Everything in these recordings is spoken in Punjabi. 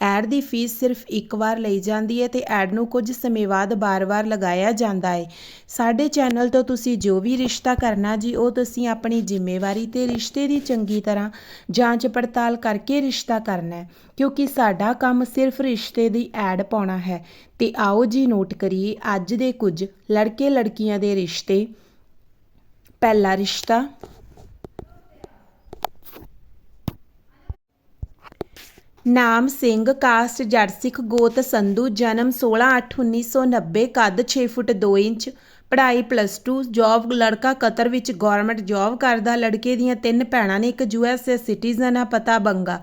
ਐਡ ਦੀ ਫੀਸ ਸਿਰਫ ਇੱਕ ਵਾਰ ਲਈ ਜਾਂਦੀ ਹੈ ਤੇ ਐਡ ਨੂੰ ਕੁਝ ਸਮੇਂ ਬਾਅਦ ਬਾਰ-ਬਾਰ ਲਗਾਇਆ ਜਾਂਦਾ ਹੈ। ਸਾਡੇ ਚੈਨਲ ਤੋਂ ਤੁਸੀਂ ਜੋ ਵੀ ਰਿਸ਼ਤਾ ਕਰਨਾ ਜੀ, ਉਹ ਤੁਸੀਂ ਆਪਣੀ ਜ਼ਿੰਮੇਵਾਰੀ ਤੇ ਰਿਸ਼ਤੇ ਦੀ ਚੰਗੀ ਤਰ੍ਹਾਂ ਜਾਂਚ ਪੜਤਾਲ ਕਰਕੇ ਰਿਸ਼ਤਾ ਕਰਨਾ ਹੈ, ਕਿਉਂਕਿ ਸਾਡਾ ਕੰਮ ਸਿਰਫ ਰਿਸ਼ਤੇ ਦੀ ਐਡ ਪਾਉਣਾ ਹੈ। ਤੇ ਆਓ ਜੀ ਨੋਟ ਕਰੀਏ, ਅੱਜ ਦੇ ਕੁਝ ਲੜਕੇ ਲੜਕੀਆਂ ਦੇ ਰਿਸ਼ਤੇ। ਪਹਿਲਾ ਰਿਸ਼ਤਾ ਨਾਮ ਸਿੰਘ, ਕਾਸਟ ਜੱਟ ਸਿੱਖ, ਗੋਤ ਸੰਧੂ, ਜਨਮ 16/8/1990 ਕੱਦ 6 ਫੁੱਟ 2 ਇੰਚ, ਪੜ੍ਹਾਈ ਪਲੱਸ 2 ਜੌਬ ਲੜਕਾ ਕਤਰ ਵਿੱਚ ਗਵਰਨਮੈਂਟ ਜੌਬ ਕਰਦਾ, ਲੜਕੇ ਦੀਆਂ ਤਿੰਨ ਭੈਣਾਂ ਨੇ ਇੱਕ ਯੂਐਸਏ ਸਿਟੀਜ਼ਨ ਆ, ਪਤਾ ਬੰਗਾ।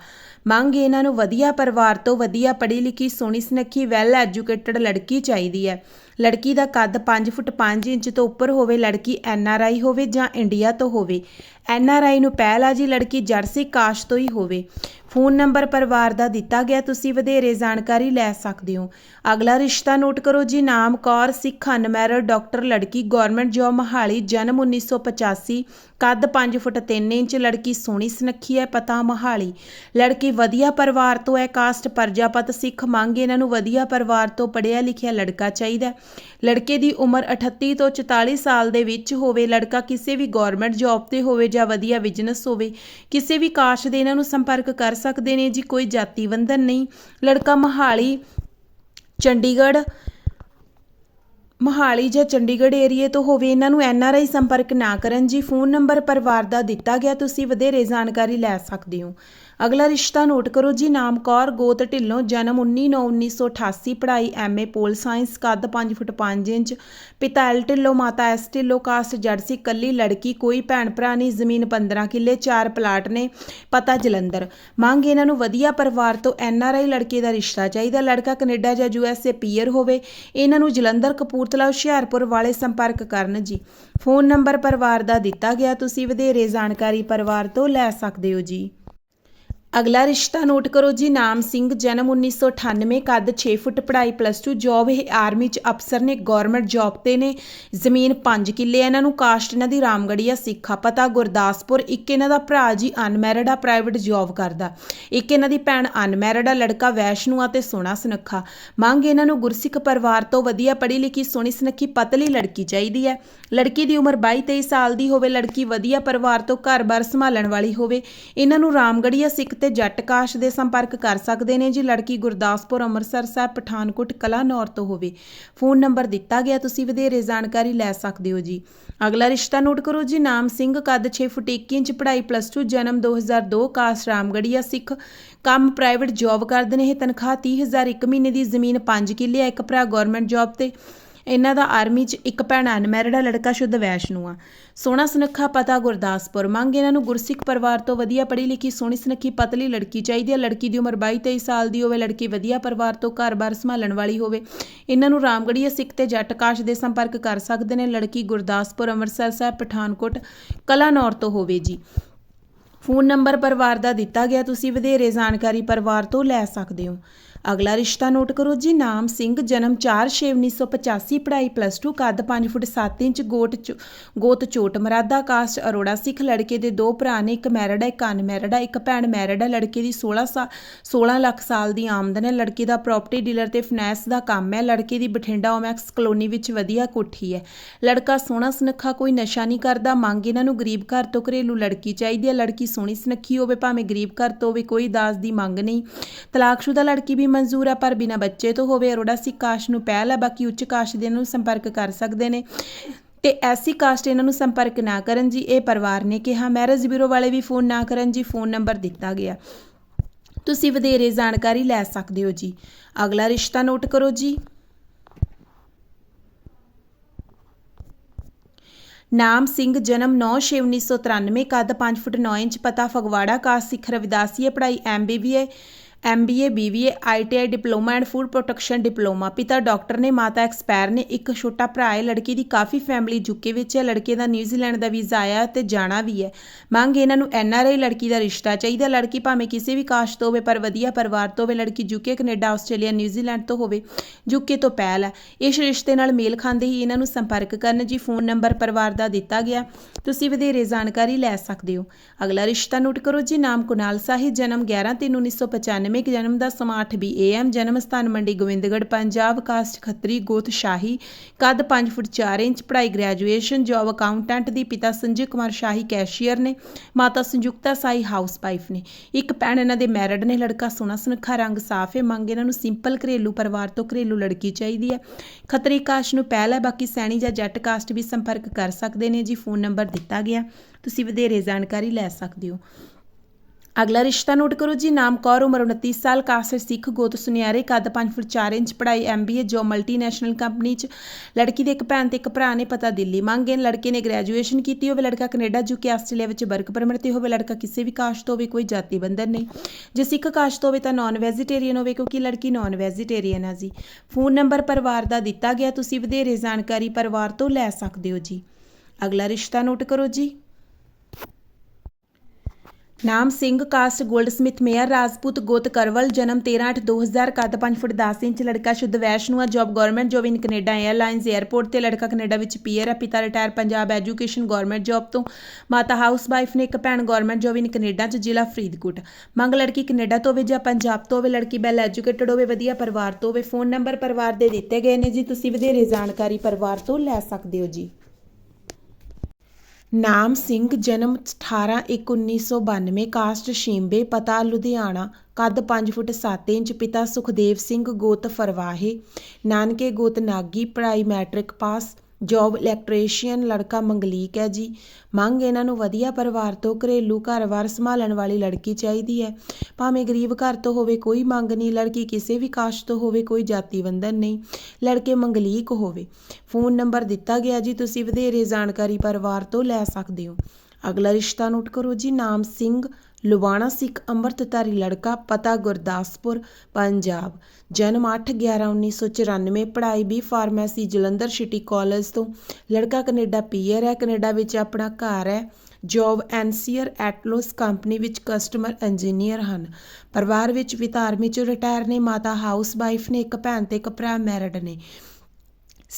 ਮੰਗ ਇਹਨਾਂ ਨੂੰ ਵਧੀਆ ਪਰਿਵਾਰ ਤੋਂ ਵਧੀਆ ਪੜ੍ਹੀ ਲਿਖੀ, ਸੋਹਣੀ ਸੁਨੱਖੀ ਵੈਲ ਐਜੂਕੇਟਡ ਲੜਕੀ ਚਾਹੀਦੀ ਹੈ। ਲੜਕੀ ਦਾ ਕੱਦ 5 ਫੁੱਟ 5 ਇੰਚ ਤੋਂ ਉੱਪਰ ਹੋਵੇ, ਲੜਕੀ ਐਨ ਆਰ ਆਈ ਹੋਵੇ ਜਾਂ ਇੰਡੀਆ ਤੋਂ ਹੋਵੇ। ਐਨ ਆਰ ਆਈ ਨੂੰ ਪਹਿਲ ਆ ਜੀ, ਲੜਕੀ ਜਰਸੀ ਕਾਸ਼ ਤੋਂ ਹੀ ਹੋਵੇ। ਫੋਨ ਨੰਬਰ ਪਰਿਵਾਰ ਦਾ ਦਿੱਤਾ ਗਿਆ, ਤੁਸੀਂ ਵਧੇਰੇ ਜਾਣਕਾਰੀ ਲੈ ਸਕਦੇ ਹੋ। ਅਗਲਾ ਰਿਸ਼ਤਾ ਨੋਟ ਕਰੋ ਜੀ, ਨਾਮ ਕੌਰ ਸਿੱਖ ਅਨਮੈਰਿਡ ਡਾਕਟਰ ਲੜਕੀ ਗਵਰਨਮੈਂਟ ਜੋਬ ਮਹਾਲੀ, ਜਨਮ 1985 ਕੱਦ 5 ਫੁੱਟ 3 ਇੰਚ, ਲੜਕੀ ਸੋਹਣੀ ਸੁਨੱਖੀ ਹੈ, ਪਤਾ ਮਹਾਲੀ। ਲੜਕੀ ਵਧੀਆ ਪਰਿਵਾਰ ਤੋਂ ਹੈ, ਕਾਸਟ ਪਰਜਾਪਤ ਸਿੱਖ, ਮੰਗ ਇਹਨਾਂ ਨੂੰ ਵਧੀਆ ਪਰਿਵਾਰ ਤੋਂ ਪੜ੍ਹਿਆ ਲਿਖਿਆ ਲੜਕਾ ਚਾਹੀਦਾ ਲੜਕੇ ਦੀ ਉਮਰ 38 ਤੋਂ 44 ਸਾਲ ਦੇ ਵਿੱਚ ਹੋਵੇ, ਲੜਕਾ ਕਿਸੇ ਵੀ ਗਵਰਨਮੈਂਟ ਜੌਬ ਤੇ ਹੋਵੇ ਜਾਂ ਵਧੀਆ ਬਿਜ਼ਨਸ ਹੋਵੇ, ਕਿਸੇ ਵੀ ਕਾਸਟ ਦੇ ਇਹਨਾਂ ਨੂੰ ਸੰਪਰਕ ਕਰ ਸਕਦੇ ਨੇ ਜੀ ਕੋਈ ਜਾਤੀ ਬੰਧਨ ਨਹੀਂ। ਲੜਕਾ ਮਹਾਲੀ ਚੰਡੀਗੜ੍ਹ ਮੋਹਾਲੀ ਜਾਂ ਚੰਡੀਗੜ੍ਹ ਏਰੀਏ ਤੋਂ ਹੋਵੇ ਇਹਨਾਂ ਨੂੰ ਐਨ ਆਰ ਆਈ ਸੰਪਰਕ ਨਾ ਕਰਨ ਜੀ, ਫੋਨ ਨੰਬਰ ਪਰਿਵਾਰ ਦਾ ਦਿੱਤਾ ਗਿਆ, ਤੁਸੀਂ ਵਧੇਰੇ ਜਾਣਕਾਰੀ ਲੈ ਸਕਦੇ ਹੋ। ਅਗਲਾ ਰਿਸ਼ਤਾ ਨੋਟ ਕਰੋ ਜੀ, ਨਾਮ ਕੌਰ ਗੋਤ ਢਿੱਲੋਂ, ਜਨਮ 19/9/1988 ਪੜ੍ਹਾਈ ਐਮਏ ਪੋਲ ਸਾਇੰਸ, ਕੱਦ 5 ਫੁੱਟ 5 ਇੰਚ, ਪਿਤਾ ਐਲ ਢਿੱਲੋਂ, ਮਾਤਾ ਐਸ ਢਿੱਲੋਂ, ਕਾਸਟ ਜੜ ਸੀ, ਕੱਲੀ ਲੜਕੀ, ਕੋਈ ਭੈਣ ਭਰਾ ਨਹੀਂ, ਜ਼ਮੀਨ 15 ਕਿੱਲੇ 4 ਪਲਾਟ ਨੇ, ਪਤਾ ਜਲੰਧਰ। ਮੰਗ ਇਹਨਾਂ ਨੂੰ ਵਧੀਆ ਪਰਿਵਾਰ ਤੋਂ ਐਨ ਆਰ ਆਈ ਲੜਕੇ ਦਾ ਰਿਸ਼ਤਾ ਚਾਹੀਦਾ, ਲੜਕਾ ਕੈਨੇਡਾ ਜਾਂ ਯੂ ਐਸ ਏ ਪੀਅਰ ਹੋਵੇ, ਇਹਨਾਂ ਨੂੰ ਜਲੰਧਰ ਕਪੂਰ ਕਪੂਰਥਲਾ ਹੁਸ਼ਿਆਰਪੁਰ ਵਾਲੇ ਸੰਪਰਕ ਕਰਨ ਜੀ। ਫੋਨ ਨੰਬਰ ਪਰਿਵਾਰ ਦਾ ਦਿੱਤਾ ਗਿਆ, ਤੁਸੀਂ ਵਧੇਰੇ ਜਾਣਕਾਰੀ ਪਰਿਵਾਰ ਤੋਂ ਲੈ ਸਕਦੇ ਹੋ ਜੀ। ਅਗਲਾ ਰਿਸ਼ਤਾ ਨੋਟ ਕਰੋ ਜੀ, ਨਾਮ ਸਿੰਘ, ਜਨਮ 1998 ਕੱਦ 6 ਫੁੱਟ, ਪੜ੍ਹਾਈ ਪਲੱਸ 2 ਜੌਬ ਇਹ ਆਰਮੀ ਚ ਅਫਸਰ ਨੇ ਗਵਰਨਮੈਂਟ ਜੌਬ ਤੇ ਨੇ। ਜ਼ਮੀਨ 5 ਕਿੱਲੇ ਇਹਨਾਂ ਨੂੰ ਕਾਸਟ ਇਹਨਾਂ ਦੀ ਰਾਮਗੜੀਆ ਸਿੱਖਾ ਪਤਾ ਗੁਰਦਾਸਪੁਰ, ਇੱਕ ਇਹਨਾਂ ਦਾ ਭਰਾ ਜੀ ਅਨਮੈਰਿਡ ਆ ਪ੍ਰਾਈਵੇਟ ਜੌਬ ਕਰਦਾ। ਇੱਕ ਇਹਨਾਂ ਦੀ ਭੈਣ ਅਨਮੈਰਿਡ ਆ, ਲੜਕਾ ਵੈਸ਼ਨੂ ਆ ਤੇ ਸੋਹਣਾ ਸੁਨੱਖਾ। ਮੰਗ ਇਹਨਾਂ ਨੂੰ ਗੁਰਸਿੱਖ ਪਰਿਵਾਰ ਤੋਂ ਵਧੀਆ ਪੜ੍ਹੀ ਲਿਖੀ, ਸੋਹਣੀ ਸੁਨੱਖੀ, ਪਤਲੀ ਲੜਕੀ ਚਾਹੀਦੀ ਹੈ ਲੜਕੀ ਦੀ ਉਮਰ 22 23 ਸਾਲ ਦੀ ਹੋਵੇ, ਲੜਕੀ ਵਧੀਆ ਪਰਿਵਾਰ ਤੋਂ ਘਰ-ਬਾਰ ਸੰਭਾਲਣ ਵਾਲੀ ਹੋਵੇ, ਇਹਨਾਂ ਨੂੰ ਰਾਮਗੜੀਆ ਸਿੱਖ ਤੇ ਜੱਟ ਕਾਸ਼ ਦੇ ਸੰਪਰਕ ਕਰ ਸਕਦੇ ਨੇ ਜੀ। ਲੜਕੀ ਗੁਰਦਾਸਪੁਰ ਅੰਮ੍ਰਿਤਸਰ ਸਾਹਿਬ, ਪਠਾਨਕੋਟ, ਕਲਾਨੌਰ ਤੋਂ ਹੋਵੇ। ਫੋਨ ਨੰਬਰ ਦਿੱਤਾ ਗਿਆ, ਤੁਸੀਂ ਵਧੇਰੇ ਜਾਣਕਾਰੀ ਲੈ ਸਕਦੇ ਹੋ ਜੀ। ਅਗਲਾ ਰਿਸ਼ਤਾ ਨੋਟ ਕਰੋ ਜੀ। ਨਾਮ ਸਿੰਘ, ਕੱਦ 6 ਫੁੱਟ 1 ਇੰਚ, ਪੜ੍ਹਾਈ ਪਲੱਸ 2 ਜਨਮ 2002 ਕਾਸਟ ਰਾਮਗੜੀਆ ਸਿੱਖ। ਕੰਮ ਪ੍ਰਾਈਵੇਟ ਜੌਬ ਕਰਦੇ ਨੇ। ਇਹ ਤਨਖਾਹ 30000 ਇੱਕ ਮਹੀਨੇ ਦੀ ਜ਼ਮੀਨ 5 ਕਿੱਲੇ ਇੱਕ ਭਰਾ ਗਵਰਨਮੈਂਟ ਜੌਬ ਤੇ ਇਹਨਾਂ ਦਾ ਆਰਮੀ 'ਚ ਇੱਕ ਭੈਣ ਅਨਮੈਰਿਡ ਆ, ਲੜਕਾ ਸ਼ੁੱਧ ਵੈਸ਼ਨੂ ਆ। ਸੋਹਣਾ ਸੁਨੱਖਾ ਪਤਾ ਗੁਰਦਾਸਪੁਰ। ਮੰਗ ਇਹਨਾਂ ਨੂੰ ਗੁਰਸਿੱਖ ਪਰਿਵਾਰ ਤੋਂ ਵਧੀਆ ਪੜ੍ਹੀ ਲਿਖੀ, ਸੋਹਣੀ ਸੁਨੱਖੀ ਪਤਲੀ ਲੜਕੀ ਚਾਹੀਦੀ ਹੈ ਲੜਕੀ ਦੀ ਉਮਰ 22 23 ਸਾਲ ਦੀ ਹੋਵੇ, ਲੜਕੀ ਵਧੀਆ ਪਰਿਵਾਰ ਤੋਂ ਘਰ-ਬਾਰ ਸੰਭਾਲਣ ਵਾਲੀ ਹੋਵੇ। ਇਹਨਾਂ ਨੂੰ ਰਾਮਗੜੀਆ ਸਿੱਖ ਤੇ ਜੱਟਕਾਸ਼ ਦੇ ਸੰਪਰਕ ਕਰ ਸਕਦੇ ਨੇ। ਲੜਕੀ ਗੁਰਦਾਸਪੁਰ, ਅੰਮ੍ਰਿਤਸਰ ਸਾਹਿਬ, ਪਠਾਨਕੋਟ, ਕਲਾਨੌਰ ਤੋਂ ਹੋਵੇ ਜੀ। ਫੋਨ ਨੰਬਰ ਪਰਿਵਾਰ ਦਾ ਦਿੱਤਾ ਗਿਆ, ਤੁਸੀਂ ਵਧੇਰੇ ਜਾਣਕਾਰੀ ਪਰਿਵਾਰ ਤੋਂ ਲੈ ਸਕਦੇ ਹੋ। ਅਗਲਾ ਰਿਸ਼ਤਾ ਨੋਟ ਕਰੋ ਜੀ, ਨਾਮ ਸਿੰਘ, ਜਨਮ 4/6/1985 ਪੜ੍ਹਾਈ ਪਲੱਸ 2 ਕੱਦ 5 ਫੁੱਟ 7 ਇੰਚ, ਗੋਟ ਚ- ਗੋਤ ਚੋਟ, ਮਰਾਦਾ ਕਾਸਟ, ਅਰੋੜਾ ਸਿੱਖ ਲੜਕੇ ਦੇ ਦੋ ਭਰਾ ਨੇ, ਇੱਕ ਮੈਰਿਡ ਹੈ ਇੱਕ ਅਨਮੈਰਿਡ ਹੈ ਇੱਕ ਭੈਣ ਮੈਰਿਡ ਹੈ ਲੜਕੇ ਦੀ 16 ਸਾ 16 ਲੱਖ ਸਾਲ ਦੀ ਆਮਦਨ ਹੈ, ਲੜਕੇ ਦਾ ਪ੍ਰਾਪਰਟੀ ਡੀਲਰ ਤੇ ਫਾਈਨੈਂਸ ਦਾ ਕੰਮ ਹੈ, ਲੜਕੇ ਦੀ ਬਠਿੰਡਾ ਓਮੈਕਸ ਕਲੋਨੀ ਵਿੱਚ ਵਧੀਆ ਕੋਠੀ ਹੈ। ਲੜਕਾ ਸੋਹਣਾ ਸੁਨੱਖਾ, ਕੋਈ ਨਸ਼ਾ ਨਹੀਂ ਕਰਦਾ, ਮੰਗ ਇਹਨਾਂ ਨੂੰ ਗਰੀਬ ਘਰ ਤੋਂ ਘਰੇਲੂ ਲੜਕੀ ਚਾਹੀਦੀ ਹੈ, ਲੜਕੀ ਸੋਹਣੀ ਸੁਨੱਖੀ ਹੋਵੇ, ਭਾਵੇਂ ਗਰੀਬ ਘਰ ਤੋਂ ਹੋਵੇ, ਕੋਈ ਦਾਸ ਦੀ ਮੰਗ ਨਹੀਂ। ਤਲਾਕਸ਼ੁਦਾ ਲੜਕੀ ਵੀ ਮਨਜ਼ੂਰ ਹੈ ਪਰ ਬਿਨਾਂ ਬੱਚੇ ਤੋਂ ਹੋਵੇ ਅਰੋੜਾ ਸਿੱਖ ਕਾਸ਼ ਨੂੰ ਪਹਿਲ ਹੈ ਬਾਕੀ ਉੱਚ ਕਾਸ਼ ਦੇ ਨੂੰ ਸੰਪਰਕ ਕਰ ਸਕਦੇ ਨੇ। ਤੇ ਐਸੀ ਕਾਸਟ ਇਹਨਾਂ ਨੂੰ ਸੰਪਰਕ ਨਾ ਕਰਨ ਜੀ, ਇਹ ਪਰਿਵਾਰ ਨੇ ਕਿਹਾ। ਮੈਰਿਜ ਬਿਊਰੋ ਵਾਲੇ ਵੀ ਫੋਨ ਨਾ ਕਰਨ ਜੀ, ਫੋਨ ਨੰਬਰ ਦਿੱਤਾ ਗਿਆ। ਤੁਸੀਂ ਵਧੇਰੇ ਜਾਣਕਾਰੀ ਲੈ ਸਕਦੇ ਹੋ ਜੀ। ਅਗਲਾ ਰਿਸ਼ਤਾ ਨੋਟ ਕਰੋ ਜੀ। ਨਾਮ ਸਿੰਘ, ਜਨਮ 9/6/1993 ਕੱਦ 5 ਫੁੱਟ 9 ਇੰਚ, ਪਤਾ ਫਗਵਾੜਾ ਕਾਸਟ ਸਿੱਖ ਰਵਿਦਾਸੀਏ ਪੜ੍ਹਾਈ MBBA MBA BBA ITI diploma and food protection diploma. ਪਿਤਾ ਡਾਕਟਰ ਨੇ, ਮਾਤਾ ਐਕਸਪਾਇਰ ਨੇ ਇੱਕ ਛੋਟਾ ਭਰਾ ਹੈ। ਲੜਕੀ ਦੀ ਕਾਫੀ ਫੈਮਿਲੀ ਯੂਕੇ ਵਿੱਚ ਹੈ। ਲੜਕੇ ਦਾ ਨਿਊਜ਼ੀਲੈਂਡ ਦਾ ਵੀਜ਼ਾ ਆਇਆ ਤੇ ਜਾਣਾ ਵੀ ਹੈ। ਮੰਗ ਇਹਨਾਂ ਨੂੰ ਐਨਆਰਆਈ ਲੜਕੀ ਦਾ ਰਿਸ਼ਤਾ ਚਾਹੀਦਾ। ਲੜਕੀ ਭਾਵੇਂ ਕਿਸੇ ਵੀ ਕਾਸਟ ਤੋਂ ਹੋਵੇ, ਪਰ ਵਧੀਆ ਪਰਿਵਾਰ ਤੋਂ ਹੋਵੇ, ਲੜਕੀ ਯੂਕੇ ਕੈਨੇਡਾ, ਆਸਟ੍ਰੇਲੀਆ, ਨਿਊਜ਼ੀਲੈਂਡ ਤੋਂ ਹੋਵੇ ਯੂਕੇ ਤੋਂ ਪਹਿਲ ਹੈ। ਇਸ ਰਿਸ਼ਤੇ ਨਾਲ ਮੇਲ ਖਾਂਦੇ ਹੀ ਇਹਨਾਂ ਨੂੰ ਸੰਪਰਕ ਕਰਨ ਜੀ ਫੋਨ ਨੰਬਰ ਪਰਿਵਾਰ ਦਾ ਦਿੱਤਾ ਗਿਆ। ਤੁਸੀਂ ਵਧੇਰੇ ਜਾਣਕਾਰੀ ਲੈ ਸਕਦੇ ਹੋ। ਅਗਲਾ ਰਿਸ਼ਤਾ ਨੋਟ ਕਰੋ ਜੀ। ਨਾਮ ਕੁਨਾਲ ਸਾਹਿਬ ਜਨਮ 11 ਤਿੰਨ 1995 ਜਨਮ ਦਾ ਸਮਾਂ 8 ਏਐਮ ਜਨਮ ਸਥਾਨ ਮੰਡੀ ਗੋਬਿੰਦਗੜ੍ਹ, ਪੰਜਾਬ ਕਾਸਟ ਖੱਤਰੀ, ਗੋਤ ਸ਼ਾਹੀ, ਕੱਦ 5 ਫੁੱਟ 4 ਇੰਚ, ਪੜ੍ਹਾਈ ਗ੍ਰੈਜੂਏਸ਼ਨ, ਜੌਬ ਅਕਾਊਂਟੈਂਟ ਦੀ ਪਿਤਾ ਸੰਜੇ ਕੁਮਾਰ ਸ਼ਾਹੀ ਕੈਸ਼ੀਅਰ ਨੇ, ਮਾਤਾ ਸੰਯੁਕਤਾ ਸਾਈ ਹਾਊਸ ਵਾਈਫ ਨੇ। ਇੱਕ ਭੈਣ ਇਹਨਾਂ ਦੇ ਮੈਰਿਡ ਨੇ, ਲੜਕਾ ਸੋਹਣਾ ਸੁਨੱਖਾ, ਰੰਗ ਸਾਫ਼ ਹੈ। ਮੰਗ ਇਹਨਾਂ ਨੂੰ ਸਿੰਪਲ ਘਰੇਲੂ ਪਰਿਵਾਰ ਤੋਂ ਘਰੇਲੂ ਲੜਕੀ ਚਾਹੀਦੀ ਹੈ। ਖੱਤਰੀ ਕਾਸਟ ਨੂੰ ਪਹਿਲ ਹੈ, ਬਾਕੀ ਸੈਣੀ ਜਾਂ ਜੱਟ ਕਾਸਟ ਵੀ ਸੰਪਰਕ ਕਰ ਸਕਦੇ ਨੇ। ਜੀ, ਫੋਨ ਨੰਬਰ ਦਿੱਤਾ ਗਿਆ। ਤੁਸੀਂ ਵਧੇਰੇ ਜਾਣਕਾਰੀ ਲੈ ਸਕਦੇ ਹੋ। ਅਗਲਾ ਰਿਸ਼ਤਾ ਨੋਟ ਕਰੋ ਜੀ, ਨਾਮ ਕੌਰ, ਉਮਰ 29 ਸਾਲ ਕਾਸਰ ਸਿੱਖ, ਗੋਤ ਸੁਨਿਆਰੇ, ਕੱਦ 5 ਫੁੱਟ 4 ਇੰਚ, ਪੜ੍ਹਾਈ ਐਮਬੀਏ ਜੋ ਮਲਟੀਨੈਸ਼ਨਲ ਕੰਪਨੀ ਚ। ਲੜਕੀ ਦੇ ਇੱਕ ਭੈਣ ਤੇ ਇੱਕ ਭਰਾ ਨੇ ਪਤਾ ਦਿੱਲੀ ਮੰਗੇ ਲੜਕੇ ਨੇ ਗ੍ਰੈਜੂਏਸ਼ਨ ਕੀਤੀ ਹੋਵੇ ਲੜਕਾ ਕੈਨੇਡਾ, ਜੂ ਕੇ ਆਸਟ੍ਰੇਲੀਆ ਵਿੱਚ ਵਰਕ ਪਰਮਿਟ ਤੇ ਹੋਵੇ, ਲੜਕਾ ਕਿਸੇ ਵੀ ਕਾਸ਼ਤ ਤੋਂ ਹੋਵੇ, ਕੋਈ ਜਾਤੀ ਬੰਧਨ ਨਹੀਂ। ਜੇ ਸਿੱਖ ਕਾਸ਼ਤ ਹੋਵੇ ਤਾਂ ਨਾਨ ਵੈਜੀਟੇਰੀਅਨ ਹੋਵੇ, ਕਿਉਂਕਿ ਲੜਕੀ ਨਾਨ ਵੈਜੀਟੇਰੀਅਨ ਆ ਜੀ। ਫੋਨ ਨੰਬਰ ਪਰਿਵਾਰ ਦਾ ਦਿੱਤਾ ਗਿਆ, ਤੁਸੀਂ ਵਧੇਰੇ ਜਾਣਕਾਰੀ ਪਰਿਵਾਰ ਤੋਂ ਲੈ ਸਕਦੇ ਹੋ ਜੀ। ਅਗਲਾ ਰਿਸ਼ਤਾ ਨੋਟ ਕਰੋ ਜੀ। ਨਾਮ Singh, caste goldsmith Mair Rajput ਗੋਤ ਕਰਵਲ, ਜਨਮ 13/8/2000 ਕੱਦ 5 ਫੁੱਟ 10 ਇੰਚ, ਲੜਕਾ ਸ਼ੁੱਧ Vaishno job government job in Canada airlines airport ਤੇ ਲੜਕਾ ਕੈਨੇਡਾ ਵਿੱਚ ਪੀਅਰ ਆ ਪਿਤਾ retire Punjab education government job ਤੋਂ, ਮਾਤਾ ਹਾਊਸ ਵਾਈਫ ਨੇ ਇੱਕ ਭੈਣ ਗਵਰਨਮੈਂਟ ਜੋਬ ਇਨ ਕੈਨੇਡਾ ਚ, ਜ਼ਿਲ੍ਹਾ ਫਰੀਦਕੋਟ। ਮੰਗ ਲੜਕੀ ਕੈਨੇਡਾ ਤੋਂ ਹੋਵੇ ਜਾਂ ਪੰਜਾਬ ਤੋਂ ਹੋਵੇ, ਲੜਕੀ ਵੈਲ ਐਜੂਕੇਟਡ ਹੋਵੇ, ਵਧੀਆ ਪਰਿਵਾਰ ਤੋਂ ਹੋਵੇ ਫੋਨ ਨੰਬਰ ਪਰਿਵਾਰ ਦੇ ਦਿੱਤੇ ਗਏ ਨੇ ਜੀ, ਤੁਸੀਂ ਵਧੇਰੇ ਜਾਣਕਾਰੀ ਪਰਿਵਾਰ ਤੋਂ ਲੈ ਸਕਦੇ ਹੋ ਜੀ। ਨਾਮ ਸਿੰਘ, ਜਨਮ 18/1/1992 ਕਾਸਟ ਸ਼ੀਂਬੇ, ਪਤਾ ਲੁਧਿਆਣਾ, ਕੱਦ ਪੰਜ ਫੁੱਟ ਸੱਤ ਇੰਚ, ਪਿਤਾ ਸੁਖਦੇਵ ਸਿੰਘ, ਗੋਤ ਫਰਵਾਹੇ, ਨਾਨਕੇ ਗੋਤ ਨਾਗੀ, ਪੜ੍ਹਾਈ ਮੈਟ੍ਰਿਕ ਪਾਸ ਜੌਬ ਇਲੈਕਟ੍ਰੀਸ਼ੀਅਨ ਲੜਕਾ ਮੰਗਲੀਕ ਹੈ ਜੀ। ਮੰਗ ਇਹਨਾਂ ਨੂੰ ਵਧੀਆ ਪਰਿਵਾਰ ਤੋਂ ਘਰੇਲੂ ਘਰ-ਬਾਰ ਸੰਭਾਲਣ ਵਾਲੀ ਲੜਕੀ ਚਾਹੀਦੀ ਹੈ। ਭਾਵੇਂ ਗਰੀਬ ਘਰ ਤੋਂ ਹੋਵੇ ਕੋਈ ਮੰਗ ਨਹੀਂ, ਲੜਕੀ ਕਿਸੇ ਵੀ ਕਾਸ਼ ਤੋਂ ਹੋਵੇ ਕੋਈ ਜਾਤੀ ਬੰਧਨ ਨਹੀਂ, ਲੜਕੇ ਮੰਗਲੀਕ ਹੋਵੇ। ਫੋਨ ਨੰਬਰ ਦਿੱਤਾ ਗਿਆ ਜੀ, ਤੁਸੀਂ ਵਧੇਰੇ ਜਾਣਕਾਰੀ ਪਰਿਵਾਰ ਤੋਂ ਲੈ ਸਕਦੇ ਹੋ। ਅਗਲਾ ਰਿਸ਼ਤਾ ਨੋਟ ਕਰੋ ਜੀ, ਨਾਮ ਸਿੰਘ ਲੁਬਾਣਾ ਸਿੱਖ ਅੰਮ੍ਰਿਤਧਾਰੀ ਲੜਕਾ ਪਤਾ ਗੁਰਦਾਸਪੁਰ, ਪੰਜਾਬ। ਜਨਮ 8/11/1994 ਪੜ੍ਹਾਈ B pharmacy, Jalandhar city college ਤੋਂ। ਲੜਕਾ ਕੈਨੇਡਾ ਪੀਅਰ ਹੈ, ਕੈਨੇਡਾ ਵਿੱਚ ਆਪਣਾ ਘਰ ਹੈ। ਜੌਬ ਐਨਸੀਅਰ ਐਟਲੋਸ ਕੰਪਨੀ ਵਿੱਚ ਕਸਟਮਰ ਇੰਜੀਨੀਅਰ ਹਨ। ਪਰਿਵਾਰ ਵਿੱਚ ਪਿਤਾ ਆਰਮੀ ਚੋਂ ਰਿਟਾਇਰ ਨੇ, ਮਾਤਾ ਹਾਊਸ ਵਾਈਫ ਨੇ, ਇੱਕ ਭੈਣ ਤੇ ਇੱਕ ਭਰਾ ਮੈਰਿਡ ਨੇ।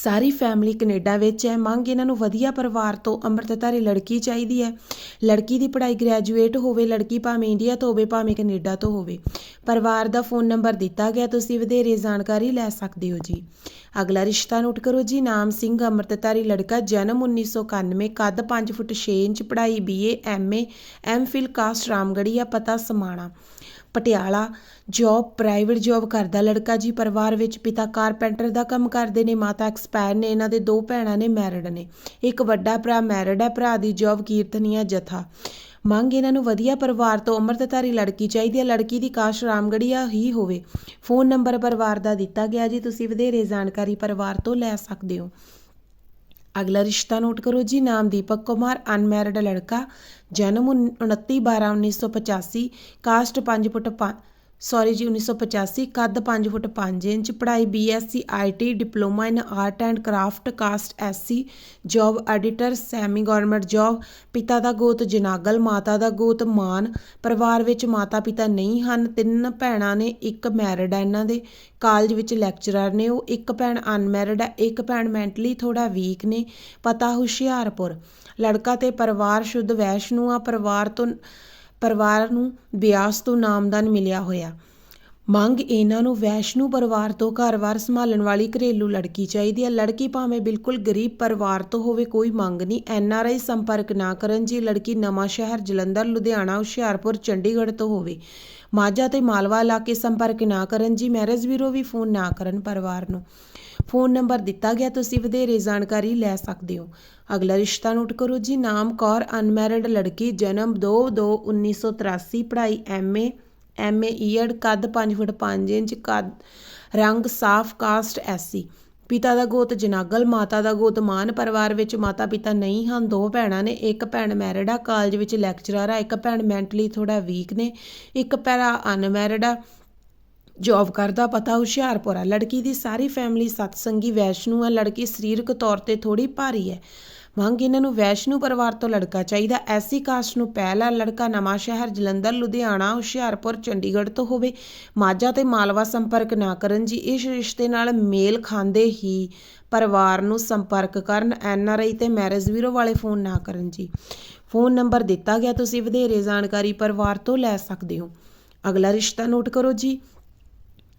ਸਾਰੀ ਫੈਮਿਲੀ ਕੈਨੇਡਾ ਵਿੱਚ ਹੈ। ਮੰਗ ਇਹਨਾਂ ਨੂੰ ਵਧੀਆ ਪਰਿਵਾਰ ਤੋਂ ਅੰਮ੍ਰਿਤਧਾਰੀ ਲੜਕੀ ਚਾਹੀਦੀ ਹੈ। ਲੜਕੀ ਦੀ ਪੜ੍ਹਾਈ ਗ੍ਰੈਜੂਏਟ ਹੋਵੇ, ਲੜਕੀ ਭਾਵੇਂ ਇੰਡੀਆ ਤੋਂ ਹੋਵੇ, ਭਾਵੇਂ ਕੈਨੇਡਾ ਤੋਂ ਹੋਵੇ। ਪਰਿਵਾਰ ਦਾ ਫੋਨ ਨੰਬਰ ਦਿੱਤਾ ਗਿਆ, ਤੁਸੀਂ ਵਧੇਰੇ ਜਾਣਕਾਰੀ ਲੈ ਸਕਦੇ ਹੋ ਜੀ। ਅਗਲਾ ਰਿਸ਼ਤਾ ਨੋਟ ਕਰੋ ਜੀ। ਨਾਮ ਸਿੰਘ, ਅੰਮ੍ਰਿਤਧਾਰੀ ਲੜਕਾ, ਜਨਮ 1991 ਕੱਦ 5 ਫੁੱਟ 6 ਇੰਚ, ਪੜ੍ਹਾਈ BA MA MPhil caste Ramgarhia ਪਤਾ Samana. Patiala job private job ਕਰਦਾ ਲੜਕਾ ਜੀ ਪਰਿਵਾਰ ਵਿੱਚ ਪਿਤਾ ਕਾਰਪੈਂਟਰ ਦਾ ਕੰਮ ਕਰਦੇ ਨੇ, ਮਾਤਾ ਐਕਸਪਾਇਰ ਨੇ, ਇਹਨਾਂ ਦੇ ਦੋ ਭੈਣਾਂ ਨੇ ਮੈਰਿਡ ਨੇ। ਇੱਕ ਵੱਡਾ ਭਰਾ ਮੈਰਿਡ ਹੈ, ਭਰਾ ਦੀ ਜੌਬ ਕੀਰਤਨੀਆ ਜਥਾ। ਮੰਗ ਇਹਨਾਂ ਨੂੰ ਵਧੀਆ ਪਰਿਵਾਰ ਤੋਂ ਅੰਮ੍ਰਿਤਧਾਰੀ ਲੜਕੀ ਚਾਹੀਦੀ ਹੈ, ਲੜਕੀ ਦੀ ਕਾਸ਼ ਰਾਮਗੜੀਆ ਹੀ ਹੋਵੇ। ਫੋਨ ਨੰਬਰ ਪਰਿਵਾਰ ਦਾ ਦਿੱਤਾ ਗਿਆ ਜੀ, ਤੁਸੀਂ ਵਧੇਰੇ ਜਾਣਕਾਰੀ ਪਰਿਵਾਰ ਤੋਂ ਲੈ ਸਕਦੇ ਹੋ। ਅਗਲਾ ਰਿਸ਼ਤਾ ਨੋਟ ਕਰੋ ਜੀ, ਨਾਮ ਦੀਪਕ ਕੁਮਾਰ, ਅਨਮੈਰਿਡ ਲੜਕਾ, ਜਨਮ 29 12 1985 ਕਾਸਟ 5 ਫੁੱਟ ਸੌਰੀ ਜੀ 1985 ਕੱਦ 5 ਫੁੱਟ 5 ਇੰਚ, ਪੜ੍ਹਾਈ BSc IT diploma in art and craft, caste SC job editor, semi government job, ਪਿਤਾ ਦਾ ਗੋਤ ਜਨਾਗਲ, ਮਾਤਾ ਦਾ ਗੋਤ ਮਾਨ, ਪਰਿਵਾਰ ਵਿੱਚ ਮਾਤਾ ਪਿਤਾ ਨਹੀਂ ਹਨ, ਤਿੰਨ ਭੈਣਾਂ ਨੇ ਇੱਕ ਮੈਰਿਡ ਹੈ ਇਹਨਾਂ ਦੇ, ਕਾਲਜ ਵਿੱਚ ਲੈਕਚਰਰ ਨੇ ਉਹ, ਇੱਕ ਭੈਣ ਅਨਮੈਰਿਡ ਹੈ ਇੱਕ ਭੈਣ ਮੈਂਟਲੀ ਥੋੜਾ ਵੀਕ ਨੇ, ਪਤਾ ਹੁਸ਼ਿਆਰਪੁਰ, ਲੜਕਾ ਤੇ ਪਰਿਵਾਰ ਸ਼ੁੱਧ ਵੈਸ਼ਨੂ ਆ, ਪਰਿਵਾਰ ਤੋਂ ਪਰਿਵਾਰ ਨੂੰ ਬਿਆਸ ਤੋਂ ਨਾਮਦਾਨ ਮਿਲਿਆ ਹੋਇਆ। ਮੰਗ ਇਹਨਾਂ ਨੂੰ ਵੈਸ਼ਨੂ ਪਰਿਵਾਰ ਤੋਂ ਘਰ-ਬਾਰ ਸੰਭਾਲਣ ਵਾਲੀ ਘਰੇਲੂ ਲੜਕੀ ਚਾਹੀਦੀ ਹੈ। ਲੜਕੀ ਭਾਵੇਂ ਬਿਲਕੁਲ ਗਰੀਬ ਪਰਿਵਾਰ ਤੋਂ ਹੋਵੇ, ਕੋਈ ਮੰਗ ਨਹੀਂ। ਐਨ ਆਰ ਆਈ ਸੰਪਰਕ ਨਾ ਕਰਨ ਜੀ ਲੜਕੀ ਨਵਾਂ ਸ਼ਹਿਰ ਜਲੰਧਰ, ਲੁਧਿਆਣਾ, ਹੁਸ਼ਿਆਰਪੁਰ, ਚੰਡੀਗੜ੍ਹ ਤੋਂ ਹੋਵੇ। ਮਾਝਾ ਤੇ ਮਾਲਵਾ ਇਲਾਕੇ ਸੰਪਰਕ ਨਾ ਕਰਨ ਜੀ ਮੈਰਿਜ ਬਿਊਰੋ ਵੀ ਫੋਨ ਨਾ ਕਰਨ ਪਰਿਵਾਰ ਨੂੰ। ਫੋਨ ਨੰਬਰ ਦਿੱਤਾ ਗਿਆ, ਤੁਸੀਂ ਵਧੇਰੇ ਜਾਣਕਾਰੀ ਲੈ ਸਕਦੇ ਹੋ। ਅਗਲਾ ਰਿਸ਼ਤਾ ਨੋਟ ਕਰੋ, ਜੀ ਨਾਮ ਕੌਰ, ਅਨਮੈਰਿਡ ਲੜਕੀ, ਜਨਮ 2/2/1983 ਪੜ੍ਹਾਈ ਐਮਏ ਐਮਏ ਈਅਰ ਕੱਦ 5 ਫੁੱਟ 5 ਇੰਚ, ਕੱਦ ਰੰਗ ਸਾਫ਼, ਕਾਸਟ ਐਸਸੀ ਪਿਤਾ ਦਾ ਗੋਤ ਜਨਾਗਲ, ਮਾਤਾ ਦਾ ਗੋਤ ਮਾਨ ਪਰਿਵਾਰ ਵਿੱਚ ਮਾਤਾ ਪਿਤਾ ਨਹੀਂ ਹਨ, ਦੋ ਭੈਣਾਂ ਨੇ, ਇੱਕ ਭੈਣ ਮੈਰਿਡ ਆ, ਕਾਲਜ ਵਿੱਚ ਲੈਕਚਰਰ ਆ, ਇੱਕ ਭੈਣ ਮੈਂਟਲੀ ਥੋੜਾ ਵੀਕ ਨੇ, ਇੱਕ ਭਰਾ ਅਨਮੈਰਿਡ ਆ। ਜੌਬ ਕਰਦਾ ਪਤਾ ਹੁਸ਼ਿਆਰਪੁਰ ਆ। ਲੜਕੀ ਦੀ ਸਾਰੀ ਫੈਮਿਲੀ ਸਤਸੰਗੀ ਵੈਸ਼ਨੂ ਆ। ਲੜਕੀ ਸਰੀਰਕ ਤੌਰ ਤੇ ਥੋੜੀ ਭਾਰੀ ਹੈ ਮੰਗ ਇਹਨਾਂ ਨੂੰ ਵੈਸ਼ਨੂ ਪਰਿਵਾਰ ਤੋਂ ਲੜਕਾ ਚਾਹੀਦਾ। ਐਸੀ ਕਾਸਟ ਨੂੰ ਪਹਿਲਾ ਲੜਕਾ ਨਵਾਂ ਸ਼ਹਿਰ ਜਲੰਧਰ, ਲੁਧਿਆਣਾ, ਹੁਸ਼ਿਆਰਪੁਰ, ਚੰਡੀਗੜ੍ਹ ਤੋਂ ਹੋਵੇ। ਮਾਝਾ ਤੇ ਮਾਲਵਾ ਸੰਪਰਕ ਨਾ ਕਰਨ ਜੀ, ਇਸ ਰਿਸ਼ਤੇ ਨਾਲ ਮੇਲ ਖਾਂਦੇ ਹੀ ਪਰਿਵਾਰ ਨੂੰ ਸੰਪਰਕ ਕਰਨ, ਐਨ ਆਰ ਆਈ ਤੇ ਮੈਰਿਜ ਬਿਊਰੋ ਵਾਲੇ ਫੋਨ ਨਾ ਕਰਨ ਜੀ। ਫੋਨ ਨੰਬਰ ਦਿੱਤਾ ਗਿਆ, ਤੁਸੀਂ ਵਧੇਰੇ ਜਾਣਕਾਰੀ ਪਰਿਵਾਰ ਤੋਂ ਲੈ ਸਕਦੇ ਹੋ। ਅਗਲਾ ਰਿਸ਼ਤਾ ਨੋਟ ਕਰੋ ਜੀ।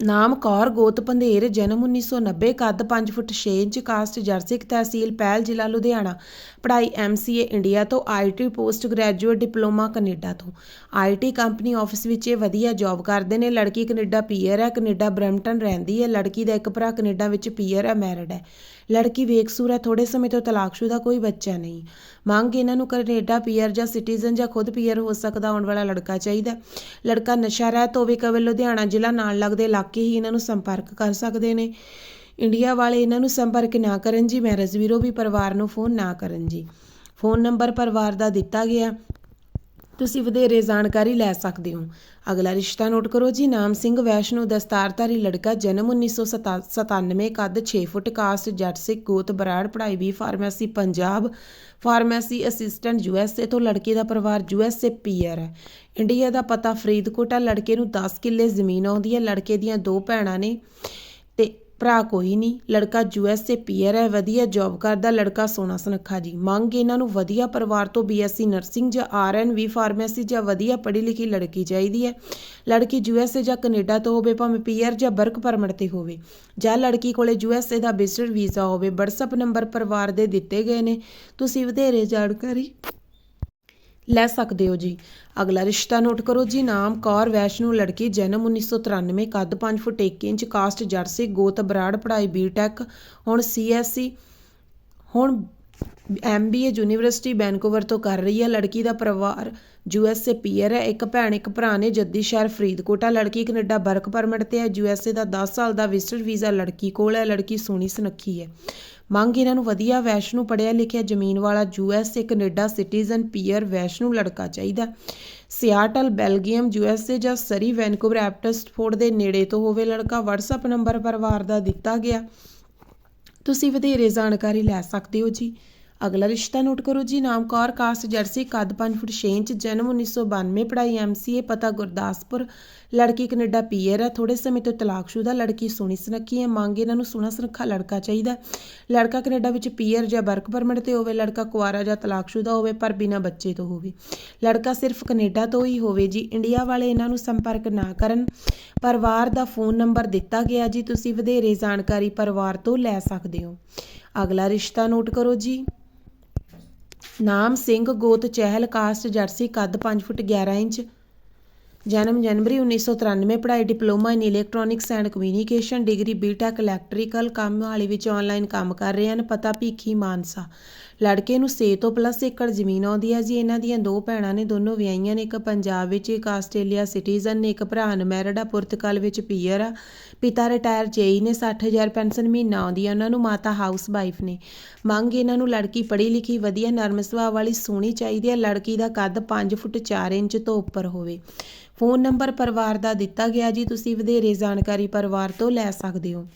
ਨਾਮ ਕੌਰ ਗੋਤ ਪੰਧੇਰ, ਜਨਮ 1990 ਕੱਦ 5 ਫੁੱਟ 6 ਇੰਚ, ਕਾਸਟ ਜਰਸਿਕ ਤਹਿਸੀਲ ਪਹਿਲ ਜ਼ਿਲ੍ਹਾ ਲੁਧਿਆਣਾ। ਪੜ੍ਹਾਈ ਐਮਸੀਏ ਇੰਡੀਆ ਤੋਂ IT post graduate diploma Canada ਤੋਂ। ਆਈਟੀ ਕੰਪਨੀ ਆਫਿਸ ਵਿੱਚ ਇਹ ਵਧੀਆ ਜੌਬ ਕਰਦੇ ਨੇ। ਲੜਕੀ ਕੈਨੇਡਾ ਪੀਅਰ ਹੈ, ਕੈਨੇਡਾ ਬਰੈਂਪਟਨ ਰਹਿੰਦੀ ਹੈ। ਲੜਕੀ ਦਾ ਇੱਕ ਭਰਾ ਕੈਨੇਡਾ ਵਿੱਚ ਪੀਅਰ ਹੈ, ਮੈਰਿਡ ਹੈ। ਲੜਕੀ ਵੇਕਸੂਰ ਹੈ ਥੋੜੇ ਸਮੇਂ ਤੋਂ ਤਲਾਕਸ਼ੁਦਾ ਕੋਈ ਬੱਚਾ ਨਹੀਂ। ਮੰਗ ਇਹਨਾਂ ਨੂੰ ਕੈਨੇਡਾ ਪੀਅਰ ਜਾਂ ਸਿਟੀਜ਼ਨ ਜਾਂ ਖੁਦ ਪੀਅਰ ਹੋ ਸਕਦਾ ਆਉਣ ਵਾਲਾ ਲੜਕਾ ਚਾਹੀਦਾ ਲੜਕਾ ਨਸ਼ਾ ਰਹਿਤ ਹੋਵੇ ਕਵਲ ਲੁਧਿਆਣਾ ਜ਼ਿਲ੍ਹਾ ਨਾਲ ਲੱਗਦੇ ਇਲਾਕੇ ਹੀ ਇਹਨਾਂ ਨੂੰ ਸੰਪਰਕ ਕਰ ਸਕਦੇ ਨੇ। ਇੰਡੀਆ ਵਾਲੇ ਇਹਨਾਂ ਨੂੰ ਸੰਪਰਕ ਨਾ ਕਰਨ ਜੀ ਮੈਰਿਜ ਵੀਰੋ ਵੀ ਪਰਿਵਾਰ ਨੂੰ ਫੋਨ ਨਾ ਕਰਨ ਜੀ। ਫੋਨ ਨੰਬਰ ਪਰਿਵਾਰ ਦਾ ਦਿੱਤਾ ਗਿਆ। ਤੁਸੀਂ ਵਧੇਰੇ ਜਾਣਕਾਰੀ ਲੈ ਸਕਦੇ ਹੋ। ਅਗਲਾ ਰਿਸ਼ਤਾ ਨੋਟ ਕਰੋ ਜੀ। ਨਾਮ ਸਿੰਘ ਵੈਸ਼ਨੂ ਦਸਤਾਰਧਾਰੀ ਲੜਕਾ, ਜਨਮ 1997 ਕੱਦ 6 ਫੁੱਟ ਕਾਸਟ ਜੱਟ ਸਿੱਖ, ਗੋਤ, ਬਰਾੜ, ਪੜ੍ਹਾਈ ਵੀ pharmacy, Punjab pharmacy assistant USA ਤੋਂ ਲੜਕੇ ਦਾ ਪਰਿਵਾਰ ਯੂਐਸਏ ਪੀਆਰ ਹੈ। ਇੰਡੀਆ ਦਾ ਪਤਾ ਫਰੀਦਕੋਟ ਹੈ ਲੜਕੇ ਨੂੰ 10 ਕਿੱਲੇ ਜ਼ਮੀਨ ਆਉਂਦੀ ਹੈ। ਲੜਕੇ ਦੀਆਂ ਦੋ ਭੈਣਾਂ ਨੇ ਤੇ ਭਰਾ ਕੋਈ ਨਹੀਂ ਲੜਕਾ ਯੂਐਸਏ ਪੀਅਰ ਹੈ, ਵਧੀਆ ਜੌਬ ਕਰਦਾ, ਲੜਕਾ ਸੋਨਾ ਸੁਨੱਖਾ ਜੀ। ਮੰਗ ਇਹਨਾਂ ਨੂੰ ਵਧੀਆ ਪਰਿਵਾਰ ਤੋਂ ਬੀਐਸਸੀ ਨਰਸਿੰਗ ਜਾਂ ਆਰਐਨਵੀ ਫਾਰਮੇਸੀ ਜਾਂ ਵਧੀਆ ਪੜ੍ਹੀ ਲਿਖੀ ਲੜਕੀ ਚਾਹੀਦੀ ਹੈ। ਲੜਕੀ ਯੂਐਸਏ ਜਾਂ ਕੈਨੇਡਾ ਤੋਂ ਹੋਵੇ, ਭਾਵੇਂ ਪੀਆਰ ਜਾਂ ਵਰਕ ਪਰਮਿਟ ਤੇ ਹੋਵੇ, ਜਾਂ ਲੜਕੀ ਕੋਲੇ ਯੂਐਸਏ ਦਾ ਵਿਜ਼ਟਰ ਵੀਜ਼ਾ ਹੋਵੇ, WhatsApp ਨੰਬਰ ਪਰਿਵਾਰ ਦੇ ਦਿੱਤੇ ਗਏ ਨੇ। ਤੁਸੀਂ ਵਧੇਰੇ ਜਾਣਕਾਰੀ ਲੈ ਸਕਦੇ ਹੋ ਜੀ। ਅਗਲਾ ਰਿਸ਼ਤਾ ਨੋਟ ਕਰੋ ਜੀ। ਨਾਮ, ਕੌਰ, ਵੈਸ਼ਨੂ, ਲੜਕੀ, ਜਨਮ 1993 ਕੱਦ 5 ਫੁੱਟ 1 ਇੰਚ, ਕਾਸਟ ਜਰਸੀ, ਗੋਤ, ਬਰਾੜ, ਪੜ੍ਹਾਈ ਬੀਟੈਕ ਹੁਣ ਸੀਐਸਸੀ ਹੁਣ ਐਮਬੀਏ ਯੂਨੀਵਰਸਿਟੀ ਵੈਨਕੂਵਰ ਤੋਂ ਕਰ ਰਹੀ ਹੈ। ਲੜਕੀ ਦਾ ਪਰਿਵਾਰ ਯੂਐਸਏ ਪੀਅਰ ਹੈ। ਇੱਕ ਭੈਣ, ਇੱਕ ਭਰਾ ਨੇ ਜੱਦੀ ਸ਼ਹਿਰ ਫਰੀਦਕੋਟ ਆ ਲੜਕੀ ਕੈਨੇਡਾ ਵਰਕ ਪਰਮਿਟ ਤੇ ਹੈ। ਯੂਐਸਏ ਦਾ 10 ਸਾਲ ਦਾ ਵਿਜ਼ਟਰ ਵੀਜ਼ਾ ਲੜਕੀ ਕੋਲ ਹੈ। ਲੜਕੀ ਸੋਹਣੀ ਸੁਨੱਖੀ ਹੈ। ਮੰਗ ਇਹਨਾਂ ਨੂੰ ਵਧੀਆ ਵੈਸ਼ਨੂ ਪੜਿਆ ਲਿਖਿਆ ਜ਼ਮੀਨ ਵਾਲਾ ਯੂਐਸਏ ਕੈਨੇਡਾ ਸਿਟੀਜ਼ਨ ਪੀਅਰ ਵੈਸ਼ਨੂ ਲੜਕਾ ਚਾਹੀਦਾ। ਸਿਆਟਲ ਬੈਲਜੀਅਮ ਯੂਐਸਏ ਜਾਂ ਸਰੀ, ਵੈਨਕੂਵਰ, ਐਪਟਸਫੋਰਡ ਦੇ ਨੇੜੇ ਤੋਂ ਹੋਵੇ ਲੜਕਾ WhatsApp ਨੰਬਰ ਪਰਿਵਾਰ ਦਾ ਦਿੱਤਾ ਗਿਆ। ਤੁਸੀਂ ਵਧੇਰੇ ਜਾਣਕਾਰੀ ਲੈ ਸਕਦੇ ਹੋ ਜੀ। ਅਗਲਾ ਰਿਸ਼ਤਾ ਨੋਟ ਕਰੋ ਜੀ ਨਾਮ ਕੌਰ ਕਾਸਟ ਜਰਸੀ ਕੱਦ 5 ਫੁੱਟ 6 ਇੰਚ, ਜਨਮ 1992 ਪੜ੍ਹਾਈ ਐਮਸੀਏ ਪਤਾ ਗੁਰਦਾਸਪੁਰ। ਲੜਕੀ ਕੈਨੇਡਾ ਪੀਅਰ ਹੈ ਥੋੜੇ ਸਮੇਂ ਤੋਂ ਤਲਾਕਸ਼ੁਦਾ, ਲੜਕੀ ਸੋਹਣੀ ਸੁਨੱਖੀ ਹੈ, ਮੰਗ ਇਹਨਾਂ ਨੂੰ ਸੋਹਣਾ ਸੁਨੱਖਾ ਲੜਕਾ ਚਾਹੀਦਾ ਲੜਕਾ ਕੈਨੇਡਾ ਵਿੱਚ ਪੀਅਰ ਜਾਂ ਵਰਕ ਪਰਮਿਟ ਤੇ ਹੋਵੇ, ਲੜਕਾ ਕੁਆਰਾ ਜਾਂ ਤਲਾਕਸ਼ੁਦਾ ਹੋਵੇ, ਪਰ ਬਿਨਾਂ ਬੱਚੇ ਤੋਂ ਹੋਵੇ। ਲੜਕਾ ਸਿਰਫ ਕੈਨੇਡਾ ਤੋਂ ਹੀ ਹੋਵੇ ਜੀ, ਇੰਡੀਆ ਵਾਲੇ ਇਹਨਾਂ ਨੂੰ ਸੰਪਰਕ ਨਾ ਕਰਨ। ਪਰਿਵਾਰ ਦਾ ਫੋਨ ਨੰਬਰ ਦਿੱਤਾ ਗਿਆ ਜੀ, ਤੁਸੀਂ ਵਧੇਰੇ ਜਾਣਕਾਰੀ ਪਰਿਵਾਰ ਤੋਂ ਲੈ ਸਕਦੇ ਹੋ। ਅਗਲਾ ਰਿਸ਼ਤਾ ਨੋਟ ਕਰੋ ਜੀ। ਨਾਮ ਸਿੰਘ ਗੋਤ ਚਹਿਲ ਕਾਸਟ ਜਰਸੀ ਕੱਦ 5 ਫੁੱਟ 11 ਇੰਚ। ਜਨਮ ਜਨਵਰੀ 1993 ਪੜ੍ਹਾਈ diploma in electronics and communication degree BTech electrical ਕੰਮ ਵਾਲੀ ਵਿੱਚ ਆਨਲਾਈਨ ਕੰਮ ਕਰ ਰਹੇ ਹਨ। ਪਤਾ ਭੀਖੀ ਮਾਨਸਾ। ਲੜਕੇ ਨੂੰ 6 ਤੋਂ ਪਲੱਸ ਏਕੜ ਜ਼ਮੀਨ ਆਉਂਦੀ ਹੈ ਜੀ। ਇਹਨਾਂ ਦੀਆਂ ਦੋ ਭੈਣਾਂ ਨੇ, ਦੋਨੋਂ ਵਿਆਹੀਆਂ ਨੇ, ਇੱਕ ਪੰਜਾਬ ਵਿੱਚ, ਇੱਕ ਆਸਟ੍ਰੇਲੀਆ ਸਿਟੀਜ਼ਨ ਨੇ, ਇੱਕ ਭਰਾ ਅਨਮੈਰਿਡ ਆ ਪੁਰਤਗਾਲ ਵਿੱਚ ਪੀਅਰ ਆ। ਪਿਤਾ ਰਿਟਾਇਰ ਜੇਈ ਨੇ 60000 ਪੈਨਸ਼ਨ ਮਹੀਨਾ ਆਉਂਦੀ ਹੈ। ਉਹਨਾਂ ਨੂੰ ਮਾਤਾ ਹਾਊਸ ਵਾਈਫ ਨੇ। ਮੰਗ ਇਹਨਾਂ ਨੂੰ ਲੜਕੀ ਪੜ੍ਹੀ ਲਿਖੀ, ਵਧੀਆ, ਨਰਮ ਸੁਭਾਅ ਵਾਲੀ ਸੋਹਣੀ ਚਾਹੀਦੀ ਹੈ। ਲੜਕੀ ਦਾ ਕੱਦ 5 ਫੁੱਟ 4 ਇੰਚ ਤੋਂ ਉੱਪਰ ਹੋਵੇ। ਫੋਨ ਨੰਬਰ ਪਰਿਵਾਰ ਦਾ ਦਿੱਤਾ ਗਿਆ ਜੀ। ਤੁਸੀਂ ਵਧੇਰੇ ਜਾਣਕਾਰੀ ਪਰਿਵਾਰ ਤੋਂ ਲੈ ਸਕਦੇ ਹੋ।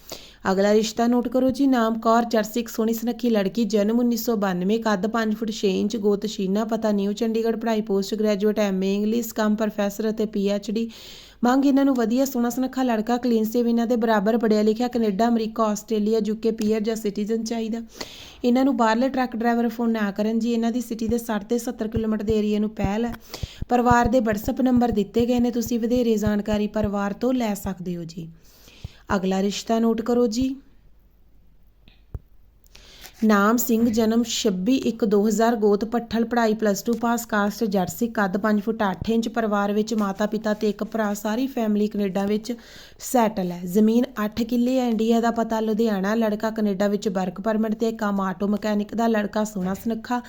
ਅਗਲਾ ਰਿਸ਼ਤਾ ਨੋਟ ਕਰੋ ਜੀ, ਨਾਮ ਕੌਰ ਜਰਸਿਕ ਸੋਹਣੀ ਸੁਨੱਖੀ ਲੜਕੀ, ਜਨਮ 1992 ਕੱਦ 5 ਫੁੱਟ 6 ਇੰਚ, ਗੋਤ ਸ਼ੀਨਾ, ਪਤਾ ਨਿਊ ਚੰਡੀਗੜ੍ਹ, ਪੜ੍ਹਾਈ ਪੋਸਟ ਗ੍ਰੈਜੂਏਟ ਐਮਏ ਇੰਗਲਿਸ਼, ਕੰਮ ਪ੍ਰੋਫੈਸਰ ਅਤੇ ਪੀਐਚਡੀ ਮੰਗ ਇਹਨਾਂ ਨੂੰ ਵਧੀਆ ਸੋਹਣਾ ਸੁਨੱਖਾ ਲੜਕਾ, ਕਲੀਨ ਸੇਵ ਇਹਨਾਂ ਦੇ ਬਰਾਬਰ ਪੜਿਆ ਲਿਖਿਆ, Canada, America, Australia, UK, PR ਜਾਂ ਸਿਟੀਜ਼ਨ ਚਾਹੀਦਾ। ਇਹਨਾਂ ਨੂੰ ਬਾਹਰਲੇ ਟਰੱਕ ਡਰਾਈਵਰ ਫੋਨ ਨਾ ਕਰਨ ਜੀ, ਇਹਨਾਂ ਦੀ ਸਿਟੀ ਦੇ 60 ਤੇ 70 ਕਿਲੋਮੀਟਰ ਦੇ ਏਰੀਆ ਨੂੰ ਪਹਿਲ ਹੈ। ਪਰਿਵਾਰ ਦੇ WhatsApp ਨੰਬਰ ਦਿੱਤੇ ਗਏ ਨੇ, ਤੁਸੀਂ ਵਧੇਰੇ ਜਾਣਕਾਰੀ ਪਰਿਵਾਰ ਤੋਂ ਲੈ ਸਕਦੇ ਹੋ ਜੀ। ਅਗਲਾ ਰਿਸ਼ਤਾ ਨੋਟ ਕਰੋ ਜੀ। ਨਾਮ ਸਿੰਘ, ਜਨਮ 26/1/2000 ਗੋਤ, ਪੱਠਲ ਪੜ੍ਹਾਈ ਪਲੱਸ 2 ਪਾਸ ਕਾਸਟ ਜਰਸੀ, ਕੱਦ 5 ਫੁੱਟ 8 ਇੰਚ, ਪਰਿਵਾਰ ਵਿੱਚ ਮਾਤਾ ਪਿਤਾ ਤੇ ਇੱਕ ਭਰਾ, ਸਾਰੀ ਫੈਮਿਲੀ ਕੈਨੇਡਾ ਵਿੱਚ ਸੈਟਲ ਹੈ। ਜ਼ਮੀਨ 8 ਕਿੱਲੇ ਹੈ, ਇੰਡੀਆ ਦਾ ਪਤਾ, ਲੁਧਿਆਣਾ, ਲੜਕਾ ਕੈਨੇਡਾ ਵਿੱਚ ਵਰਕ ਪਰਮਿਟ ਤੇ ਕੰਮ ਆਟੋ ਮਕੈਨਿਕ ਦਾ ਲੜਕਾ ਸੋਹਣਾ ਸੁਨੱਖਾ।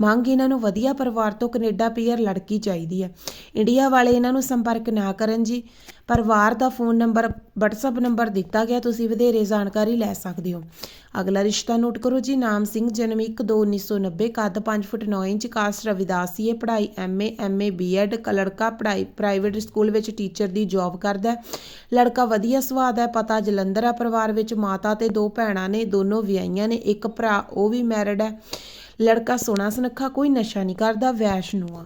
ਮੰਗ ਇਹਨਾਂ ਨੂੰ ਵਧੀਆ ਪਰਿਵਾਰ ਤੋਂ ਕੈਨੇਡਾ ਪੀਅਰ ਲੜਕੀ ਚਾਹੀਦੀ ਹੈ। ਇੰਡੀਆ ਵਾਲੇ ਇਹਨਾਂ ਨੂੰ ਸੰਪਰਕ ਨਾ ਕਰਨ ਜੀ। ਪਰਿਵਾਰ ਦਾ ਫੋਨ ਨੰਬਰ, WhatsApp ਨੰਬਰ ਦਿੱਤਾ ਗਿਆ, ਤੁਸੀਂ ਵਧੇਰੇ ਜਾਣਕਾਰੀ ਲੈ ਸਕਦੇ ਹੋ। ਅਗਲਾ ਰਿਸ਼ਤਾ ਨੋਟ ਕਰੋ ਜੀ, ਨਾਮ ਸਿੰਘ, ਜਨਮ 1/2/1990 ਕੱਦ 5 ਫੁੱਟ 9 ਇੰਚ, ਕਾਸਟ ਰਵਿਦਾਸੀਏ ਪੜ੍ਹਾਈ ਐਮਏ ਐਮਏ ਬੀਐਡ ਲੜਕਾ ਪੜ੍ਹਾਈ ਪ੍ਰਾਈਵੇਟ ਸਕੂਲ ਵਿੱਚ ਟੀਚਰ ਦੀ ਜੌਬ ਕਰਦਾ ਹੈ। ਲੜਕਾ ਵਧੀਆ ਸੁਭਾਅ ਦਾ ਹੈ, ਪਤਾ ਜਲੰਧਰ ਆ ਪਰਿਵਾਰ ਵਿੱਚ, ਮਾਤਾ ਤੇ ਦੋ ਭੈਣਾਂ ਨੇ, ਦੋਨੋਂ ਵਿਆਹੀਆਂ ਨੇ, ਇੱਕ ਭਰਾ, ਉਹ ਵੀ ਮੈਰਿਡ ਹੈ। ਲੜਕਾ ਸੋਹਣਾ ਸੁਨੱਖਾ, ਕੋਈ ਨਸ਼ਾ ਨਹੀਂ ਕਰਦਾ, ਵੈਸ਼ਨੂ ਆ।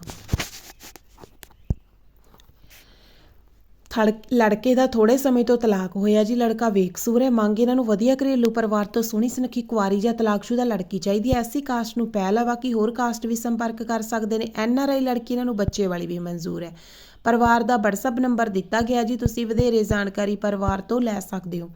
ਥੜ- ਲੜਕੇ ਦਾ ਥੋੜੇ ਸਮੇਂ ਤੋਂ ਤਲਾਕ ਹੋਇਆ ਜੀ, ਲੜਕਾ ਵੇਕਸੂਰ ਹੈ ਮੰਗ ਇਹਨਾਂ ਨੂੰ ਵਧੀਆ ਘਰੇਲੂ ਪਰਿਵਾਰ ਤੋਂ ਸੋਹਣੀ ਸੁਨੱਖੀ ਕੁਆਰੀ ਜਾਂ ਤਲਾਕਸ਼ੁਦਾ ਲੜਕੀ ਚਾਹੀਦੀ ਹੈ। ਐਸੀ ਕਾਸਟ ਨੂੰ ਪਹਿਲ ਹੈ ਬਾਕੀ ਹੋਰ ਕਾਸਟ ਵੀ ਸੰਪਰਕ ਕਰ ਸਕਦੇ ਨੇ। ਐਨ ਆਰ ਆਈ ਲੜਕੀ ਇਹਨਾਂ ਨੂੰ ਬੱਚੇ ਵਾਲੀ ਵੀ ਮਨਜ਼ੂਰ ਹੈ। ਪਰਿਵਾਰ ਦਾ WhatsApp ਨੰਬਰ ਦਿੱਤਾ ਗਿਆ ਜੀ, ਤੁਸੀਂ ਵਧੇਰੇ ਜਾਣਕਾਰੀ ਪਰਿਵਾਰ ਤੋਂ ਲੈ ਸਕਦੇ ਹੋ।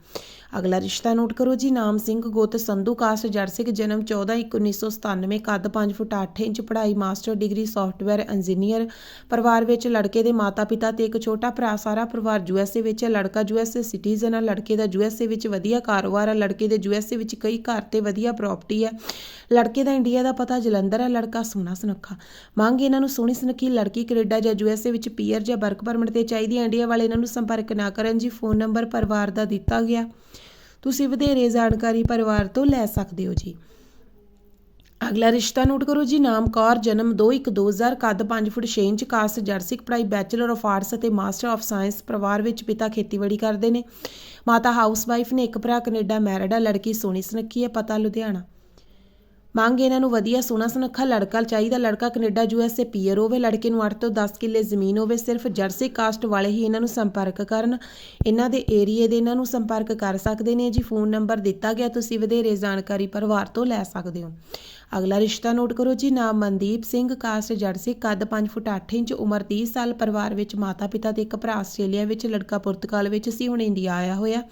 ਅਗਲਾ ਰਿਸ਼ਤਾ ਨੋਟ ਕਰੋ ਜੀ, ਨਾਮ ਸਿੰਘ, ਗੋਤ ਸੰਧੂ ਕਾਸਟ ਜੜ ਸਿੰਘ, ਜਨਮ 14/1997 ਕੱਦ 5 ਫੁੱਟ 8 ਇੰਚ, ਪੜ੍ਹਾਈ ਮਾਸਟਰ ਡਿਗਰੀ ਸੌਫਟਵੇਅਰ ਇੰਜੀਨੀਅਰ ਪਰਿਵਾਰ ਵਿੱਚ ਲੜਕੇ ਦੇ ਮਾਤਾ-ਪਿਤਾ ਤੇ ਇੱਕ ਛੋਟਾ ਭਰਾ, ਸਾਰਾ ਪਰਿਵਾਰ ਯੂਐਸਏ ਵਿੱਚ ਹੈ, ਲੜਕਾ ਯੂਐਸਏ ਸਿਟੀਜ਼ਨ ਹੈ, ਲੜਕੇ ਦਾ ਯੂਐਸਏ ਵਿੱਚ ਵਧੀਆ ਕਾਰੋਬਾਰ ਹੈ, ਲੜਕੇ ਦੇ ਯੂਐਸਏ ਵਿੱਚ ਕਈ ਘਰ ਤੇ ਵਧੀਆ ਪ੍ਰਾਪਰਟੀ ਹੈ, ਲੜਕੇ ਦਾ ਇੰਡੀਆ ਦਾ ਪਤਾ ਜਲੰਧਰ ਹੈ, ਲੜਕਾ ਸੋਹਣਾ ਸੁਨੱਖਾ। ਮੰਗ ਇਹਨਾਂ ਨੂੰ ਸੋਹਣੀ ਸੁਨੱਖੀ ਲੜਕੀ ਕੈਨੇਡਾ ਜਾਂ ਯੂਐਸਏ ਵਿੱਚ ਪੀਅਰ ਜਾਂ ਵਰਕ ਪਰਮਿਟ ਤੇ ਚਾਹੀਦੀ ਹੈ ਇੰਡੀਆ ਵਾਲੇ ਇਹਨਾਂ ਨੂੰ ਸੰਪਰਕ ਨਾ ਕਰਨ ਜੀ ਫੋਨ ਨੰਬਰ ਪਰਿਵਾਰ ਦਾ ਦਿੱਤਾ ਗਿਆ। ਤੁਸੀਂ ਵਧੇਰੇ ਜਾਣਕਾਰੀ ਪਰਿਵਾਰ ਤੋਂ ਲੈ ਸਕਦੇ ਹੋ ਜੀ। ਅਗਲਾ ਰਿਸ਼ਤਾ ਨੋਟ ਕਰੋ ਜੀ, ਨਾਮ ਕੌਰ, ਜਨਮ 2/1/2000 ਕੱਦ 5 ਫੁੱਟ 6 ਇੰਚ, ਕਾਸਟ ਜਰਸਿਕ ਪੜ੍ਹਾਈ ਬੈਚਲਰ ਆਫ ਆਰਟਸ ਅਤੇ ਮਾਸਟਰ ਆਫ ਸਾਇੰਸ, ਪਰਿਵਾਰ ਵਿੱਚ ਪਿਤਾ ਖੇਤੀਬਾੜੀ ਕਰਦੇ ਨੇ। ਮਾਤਾ ਹਾਊਸਵਾਈਫ ਨੇ ਇੱਕ ਭਰਾ, ਕੈਨੇਡਾ, ਮੈਰਿਡ ਹੈ ਲੜਕੀ ਸੋਹਣੀ ਸੁਨੱਖੀ ਹੈ, ਪਤਾ ਲੁਧਿਆਣਾ। ਮੰਗ ਇਹਨਾਂ ਨੂੰ ਵਧੀਆ ਸੋਹਣਾ ਸੁਨੱਖਾ ਲੜਕਾ ਚਾਹੀਦਾ ਲੜਕਾ ਕੈਨੇਡਾ ਯੂਐਸਏ ਪੀਅਰ ਹੋਵੇ, ਲੜਕੇ ਨੂੰ 8 ਤੋਂ 10 ਕਿੱਲੇ ਜ਼ਮੀਨ ਹੋਵੇ, ਸਿਰਫ ਜਰਸੀ ਕਾਸਟ ਵਾਲੇ ਹੀ ਇਹਨਾਂ ਨੂੰ ਸੰਪਰਕ ਕਰਨ। ਇਹਨਾਂ ਦੇ ਏਰੀਏ ਦੇ ਇਹਨਾਂ ਨੂੰ ਸੰਪਰਕ ਕਰ ਸਕਦੇ ਨੇ। ਜੀ, ਫੋਨ ਨੰਬਰ ਦਿੱਤਾ ਗਿਆ, ਤੁਸੀਂ ਵਧੇਰੇ ਜਾਣਕਾਰੀ ਪਰਿਵਾਰ ਤੋਂ ਲੈ ਸਕਦੇ ਹੋ। ਅਗਲਾ ਰਿਸ਼ਤਾ ਨੋਟ ਕਰੋ ਜੀ, ਨਾਮ ਮਨਦੀਪ ਸਿੰਘ, ਕਾਸਟ ਜੜ ਜਰਸੀ ਕੱਦ 5 ਫੁੱਟ 8 ਇੰਚ, ਉਮਰ 30 ਸਾਲ, ਪਰਿਵਾਰ ਵਿੱਚ ਮਾਤਾ ਪਿਤਾ ਤੇ ਇੱਕ ਭਰਾ ਆਸਟ੍ਰੇਲੀਆ ਵਿੱਚ, ਲੜਕਾ ਪੁਰਤਗਾਲ ਵਿੱਚ ਸੀ, ਹੁਣ ਇੰਡੀਆ ਆਇਆ ਹੋਇਆ।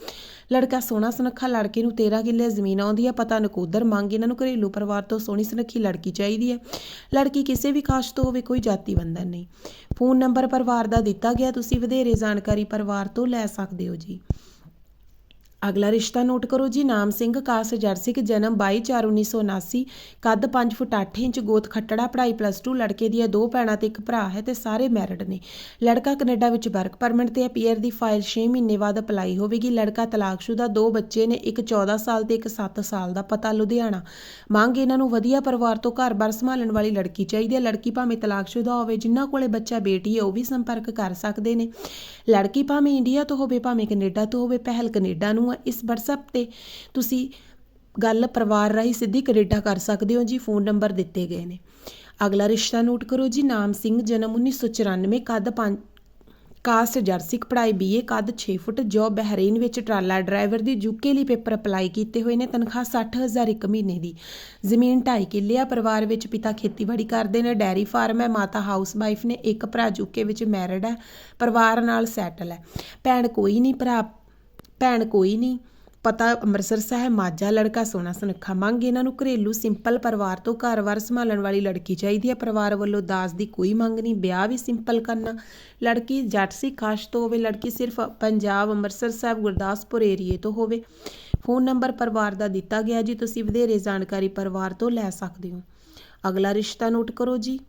ਲੜਕਾ ਸੋਹਣਾ ਸੁਨੱਖਾ, ਲੜਕੇ ਨੂੰ 13 ਕਿੱਲੇ ਜ਼ਮੀਨ ਆਉਂਦੀ ਹੈ, ਪਤਾ ਨਕੋਦਰ ਮੰਗ, ਇਹਨਾਂ ਨੂੰ ਘਰੇਲੂ ਪਰਿਵਾਰ ਤੋਂ ਸੋਹਣੀ ਸੁਨੱਖੀ ਲੜਕੀ ਚਾਹੀਦੀ ਹੈ। ਲੜਕੀ ਕਿਸੇ ਵੀ ਕਾਸ਼ ਤੋਂ ਹੋਵੇ, ਕੋਈ ਜਾਤੀ ਬੰਧਨ ਨਹੀਂ। ਫੋਨ ਨੰਬਰ ਪਰਿਵਾਰ ਦਾ ਦਿੱਤਾ ਗਿਆ, ਤੁਸੀਂ ਵਧੇਰੇ ਜਾਣਕਾਰੀ ਪਰਿਵਾਰ ਤੋਂ ਲੈ ਸਕਦੇ ਹੋ ਜੀ। ਅਗਲਾ ਰਿਸ਼ਤਾ ਨੋਟ ਕਰੋ ਜੀ, ਨਾਮ ਸਿੰਘ ਕਾਸ ਜਰਸਿਕ ਜਨਮ 22/4/1979 ਕੱਦ 5 ਫੁੱਟ 8 ਇੰਚ, ਗੋਤ ਖੱਟੜਾ, ਪੜ੍ਹਾਈ ਪਲੱਸ 2 ਲੜਕੇ ਦੀਆਂ ਦੋ ਭੈਣਾਂ ਤੇ ਇੱਕ ਭਰਾ ਹੈ ਤੇ ਸਾਰੇ ਮੈਰਿਡ ਨੇ। ਲੜਕਾ ਕੈਨੇਡਾ ਵਿੱਚ ਵਰਕ ਪਰਮਿਟ ਤੇ ਅਪੀਅਰ ਦੀ ਫਾਈਲ 6 ਮਹੀਨੇ ਬਾਅਦ ਅਪਲਾਈ ਹੋਵੇਗੀ। ਲੜਕਾ ਤਲਾਕਸ਼ੁਦਾ, ਦੋ ਬੱਚੇ ਨੇ, ਇੱਕ 14 ਸਾਲ ਤੇ ਇੱਕ 7 ਸਾਲ ਦਾ ਪਤਾ ਲੁਧਿਆਣਾ। ਮੰਗ ਇਹਨਾਂ ਨੂੰ ਵਧੀਆ ਪਰਿਵਾਰ ਤੋਂ ਘਰ-ਬਾਰ ਸੰਭਾਲਣ ਵਾਲੀ ਲੜਕੀ ਚਾਹੀਦੀ ਹੈ। ਲੜਕੀ ਭਾਵੇਂ ਤਲਾਕਸ਼ੁਦਾ ਹੋਵੇ ਜਿਨ੍ਹਾਂ ਕੋਲੇ ਬੱਚਾ ਬੇਟੀ ਹੈ, ਉਹ ਵੀ ਸੰਪਰਕ ਕਰ ਸਕਦੇ ਨੇ। ਲੜਕੀ ਭਾਵੇਂ ਇੰਡੀਆ ਤੋਂ ਹੋਵੇ, ਭਾਵੇਂ ਕੈਨੇਡਾ ਤੋਂ ਹੋਵੇ, ਪਹਿਲ ਕੈਨੇਡਾ ਨੂੰ ਹੈ ਇਸ WhatsApp ਤੇ ਤੁਸੀਂ ਗੱਲ ਪਰਿਵਾਰ ਰਾਹੀਂ ਸਿੱਧੀ ਕੈਨੇਡਾ ਕਰ ਸਕਦੇ ਹੋ ਜੀ ਫੋਨ ਨੰਬਰ ਦਿੱਤੇ ਗਏ ਨੇ। ਅਗਲਾ ਰਿਸ਼ਤਾ ਨੋਟ ਕਰੋ ਜੀ, ਨਾਮ ਸਿੰਘ, ਜਨਮ 1994 ਕੱਦ 5 ਕਾਸਟ ਜਰਸਿਕ ਪੜ੍ਹਾਈ ਬੀਏ, ਕੱਦ 6 ਫੁੱਟ ਜੋਬ ਬਹਿਰੀਨ ਵਿੱਚ ਟਰਾਲਾ ਡਰਾਈਵਰ ਦੀ ਯੂਕੇ ਲਈ ਪੇਪਰ ਅਪਲਾਈ ਕੀਤੇ ਹੋਏ ਨੇ, ਤਨਖਾਹ 60000 ਇੱਕ ਮਹੀਨੇ ਦੀ। ਜ਼ਮੀਨ 2.5 ਕਿੱਲੇ ਆ, ਪਰਿਵਾਰ ਵਿੱਚ ਪਿਤਾ ਖੇਤੀਬਾੜੀ ਕਰਦੇ ਨੇ, ਡੈਰੀ ਫਾਰਮ ਹੈ, ਮਾਤਾ ਹਾਊਸ ਵਾਈਫ ਨੇ, ਇੱਕ ਭਰਾ ਯੂਕੇ ਵਿੱਚ ਮੈਰਿਡ ਹੈ, ਪਰਿਵਾਰ ਨਾਲ ਸੈਟਲ ਹੈ। ਭੈਣ ਕੋਈ ਨਹੀਂ, ਭਰਾ ਭੈਣ ਕੋਈ ਨਹੀਂ ਪਤਾ ਅੰਮ੍ਰਿਤਸਰ ਸਾਹਿਬ ਮਾਝਾ ਲੜਕਾ ਸੋਹਣਾ ਸੁਨੱਖਾ ਮੰਗ ਇਹਨਾਂ ਨੂੰ ਘਰੇਲੂ ਸਿੰਪਲ ਪਰਿਵਾਰ ਤੋਂ ਘਰ-ਵਾਰ ਸੰਭਾਲਣ ਵਾਲੀ ਲੜਕੀ ਚਾਹੀਦੀ ਹੈ। ਪਰਿਵਾਰ ਵੱਲੋਂ ਦਾਜ ਦੀ ਕੋਈ ਮੰਗ ਨਹੀਂ ਵਿਆਹ ਵੀ ਸਿੰਪਲ ਕਰਨਾ। ਲੜਕੀ ਜੱਟ ਸੀ ਕਾਸ਼ ਤੋਂ ਹੋਵੇ, ਲੜਕੀ ਸਿਰਫ ਪੰਜਾਬ, ਅੰਮ੍ਰਿਤਸਰ ਸਾਹਿਬ, ਗੁਰਦਾਸਪੁਰ ਏਰੀਏ ਤੋਂ ਹੋਵੇ। ਫੋਨ ਨੰਬਰ ਪਰਿਵਾਰ ਦਾ ਦਿੱਤਾ ਗਿਆ ਜੀ, ਤੁਸੀਂ ਵਧੇਰੇ ਜਾਣਕਾਰੀ ਪਰਿਵਾਰ ਤੋਂ ਲੈ ਸਕਦੇ ਹੋ। ਅਗਲਾ ਰਿਸ਼ਤਾ ਨੋਟ ਕਰੋ ਜੀ।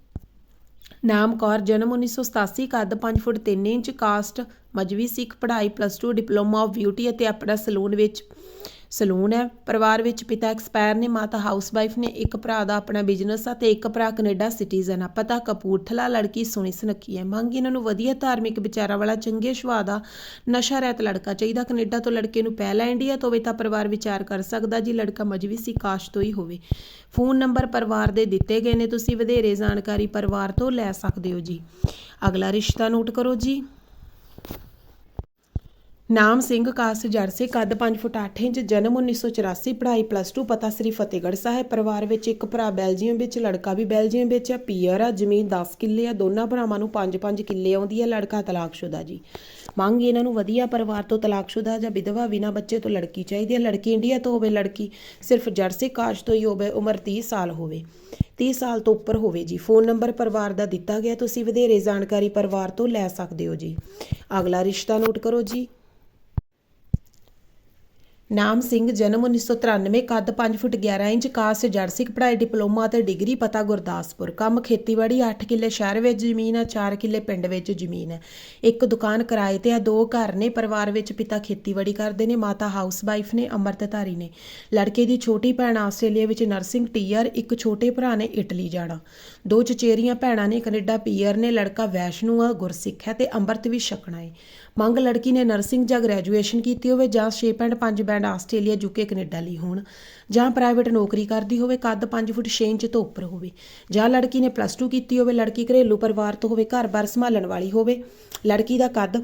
ਨਾਮ ਕੌਰ ਜਨਮ 1987 ਕੱਦ 5 ਫੁੱਟ 3 ਇੰਚ ਕਾਸਟ ਮਜਵੀ ਸਿੱਖ ਪੜ੍ਹਾਈ ਪਲੱਸ 2 ਡਿਪਲੋਮਾ ਆਫ ਬਿਊਟੀ ਅਤੇ ਆਪਣਾ ਸਲੂਨ ਵਿੱਚ ਸਲੂਨ ਹੈ। ਪਰਿਵਾਰ ਵਿੱਚ ਪਿਤਾ ਐਕਸਪਾਇਰ ਨੇ, ਮਾਤਾ ਹਾਊਸਵਾਈਫ ਨੇ, ਇੱਕ ਭਰਾ ਦਾ ਆਪਣਾ ਬਿਜ਼ਨਸ ਆ ਤੇ ਇੱਕ ਭਰਾ ਕੈਨੇਡਾ ਸਿਟੀਜ਼ਨ ਆ। ਪਤਾ ਕਪੂਰਥਲਾ ਲੜਕੀ ਸੋਹਣੀ ਸੁਨੱਖੀ ਹੈ। ਮੰਗ ਇਹਨਾਂ ਨੂੰ ਵਧੀਆ ਧਾਰਮਿਕ ਵਿਚਾਰਾਂ ਵਾਲਾ, ਚੰਗੇ ਸੁਭਾਅ ਦਾ ਨਸ਼ਾ ਰਹਿਤ ਲੜਕਾ ਚਾਹੀਦਾ। ਕੈਨੇਡਾ ਤੋਂ ਲੜਕੇ ਨੂੰ ਪਹਿਲਾ ਇੰਡੀਆ ਤੋਂ ਹੋਵੇ ਤਾਂ ਪਰਿਵਾਰ ਵਿਚਾਰ ਕਰ ਸਕਦਾ ਜੀ, ਲੜਕਾ ਮਜਵੀ ਸੀ ਕਾਸ਼ ਤੋਂ ਹੀ ਹੋਵੇ। ਫੋਨ ਨੰਬਰ ਪਰਿਵਾਰ ਦੇ ਦਿੱਤੇ ਗਏ ਨੇ। ਤੁਸੀਂ ਵਧੇਰੇ ਜਾਣਕਾਰੀ ਪਰਿਵਾਰ ਤੋਂ ਲੈ ਸਕਦੇ ਹੋ ਜੀ। ਅਗਲਾ ਰਿਸ਼ਤਾ ਨੋਟ ਕਰੋ ਜੀ। ਨਾਮ ਸਿੰਘ, ਕਾਸ ਜਰਸੇ ਕੱਦ 5 ਫੁੱਟ 8 ਇੰਚ, ਜਨਮ 1984 ਪੜ੍ਹਾਈ ਪਲੱਸ 2 ਪਤਾ ਸ੍ਰੀ ਫਤਿਹਗੜ੍ਹ ਸਾਹਿਬ, ਪਰਿਵਾਰ ਵਿੱਚ ਇੱਕ ਭਰਾ ਬੈਲਜੀਅਮ ਵਿੱਚ, ਲੜਕਾ ਵੀ ਬੈਲਜੀਅਮ ਵਿੱਚ ਹੈ, ਪੀਅਰ ਆ, ਜ਼ਮੀਨ 10 ਕਿੱਲੇ ਆ, ਦੋਨਾਂ ਭਰਾਵਾਂ ਨੂੰ 5-5 ਕਿੱਲੇ ਆਉਂਦੀ ਹੈ, ਲੜਕਾ ਤਲਾਕਸ਼ੁਦਾ ਜੀ। ਮੰਗ ਇਹਨਾਂ ਨੂੰ ਵਧੀਆ ਪਰਿਵਾਰ ਤੋਂ ਤਲਾਕਸ਼ੁਦਾ ਜਾਂ ਵਿਧਵਾ ਬਿਨਾਂ ਬੱਚੇ ਤੋਂ ਲੜਕੀ ਚਾਹੀਦੀ ਹੈ, ਲੜਕੀ ਇੰਡੀਆ ਤੋਂ ਹੋਵੇ, ਲੜਕੀ ਸਿਰਫ ਜਰਸੀ ਕਾਸ਼ ਤੋਂ ਹੀ ਹੋਵੇ, ਉਮਰ 30 ਸਾਲ ਹੋਵੇ। 30 ਸਾਲ ਤੋਂ ਉੱਪਰ ਹੋਵੇ ਜੀ। ਫੋਨ ਨੰਬਰ ਪਰਿਵਾਰ ਦਾ ਦਿੱਤਾ ਗਿਆ, ਤੁਸੀਂ ਵਧੇਰੇ ਜਾਣਕਾਰੀ ਪਰਿਵਾਰ ਤੋਂ ਲੈ ਸਕਦੇ ਹੋ ਜੀ। ਅਗਲਾ ਰਿਸ਼ਤਾ ਨੋਟ ਕਰੋ ਜੀ। ਨਾਮ ਸਿੰਘ, ਜਨਮ 1993 ਕੱਦ 5 ਫੁੱਟ 11 ਇੰਚ ਕਾਸਟ ਜਰਸਿਕ ਪੜ੍ਹਾਈ ਡਿਪਲੋਮਾ ਅਤੇ ਡਿਗਰੀ ਪਤਾ ਗੁਰਦਾਸਪੁਰ। ਕੰਮ ਖੇਤੀਬਾੜੀ 8 ਕਿੱਲੇ ਸ਼ਹਿਰ ਵਿੱਚ ਜ਼ਮੀਨ ਹੈ 4 ਕਿੱਲੇ ਪਿੰਡ ਵਿੱਚ ਜ਼ਮੀਨ। ਹੈ ਇੱਕ ਦੁਕਾਨ ਕਿਰਾਏ ਤੇ ਆ, ਦੋ ਘਰ ਨੇ, ਪਰਿਵਾਰ ਵਿੱਚ ਪਿਤਾ ਖੇਤੀਬਾੜੀ ਕਰਦੇ ਨੇ, ਮਾਤਾ ਹਾਊਸ ਵਾਈਫ ਨੇ ਅੰਮ੍ਰਿਤਧਾਰੀ ਨੇ। ਲੜਕੇ ਦੀ ਛੋਟੀ ਭੈਣ ਆਸਟ੍ਰੇਲੀਆ ਵਿੱਚ ਨਰਸਿੰਗ ਟੀਆਰ ਇੱਕ ਛੋਟੇ ਭਰਾ ਨੇ ਇਟਲੀ ਜਾਣਾ। ਦੋ ਚਚੇਰੀਆਂ ਭੈਣਾਂ ਨੇ ਕੈਨੇਡਾ ਪੀਆਰ ਨੇ, ਲੜਕਾ ਵੈਸ਼ਨੂ ਆ, ਗੁਰਸਿੱਖ ਹੈ ਤੇ ਅੰਮ੍ਰਿਤ ਵੀ ਛਕਣਾ ਹੈ ਮੰਗ ਲੜਕੀ ਨੇ ਨਰਸਿੰਗ ਜਾਂ ਗ੍ਰੈਜੂਏਸ਼ਨ ਕੀਤੀ ਹੋਵੇ ਜਾਂ 6.5 ਬੈਂਡ ਆਸਟ੍ਰੇਲੀਆ, ਯੂਕੇ, ਕੈਨੇਡਾ ਲਈ ਹੋਣ, ਜਾਂ ਪ੍ਰਾਈਵੇਟ ਨੌਕਰੀ ਕਰਦੀ ਹੋਵੇ, ਕੱਦ 5 ਫੁੱਟ 6 ਇੰਚ ਤੋਂ ਉੱਪਰ ਹੋਵੇ, ਜਾਂ ਲੜਕੀ ਨੇ ਪਲੱਸ 2 ਕੀਤੀ ਹੋਵੇ, ਲੜਕੀ ਘਰੇਲੂ ਪਰਿਵਾਰ ਤੋਂ ਹੋਵੇ ਘਰ-ਬਾਰ ਸੰਭਾਲਣ ਵਾਲੀ ਹੋਵੇ, ਲੜਕੀ ਦਾ ਕੱਦ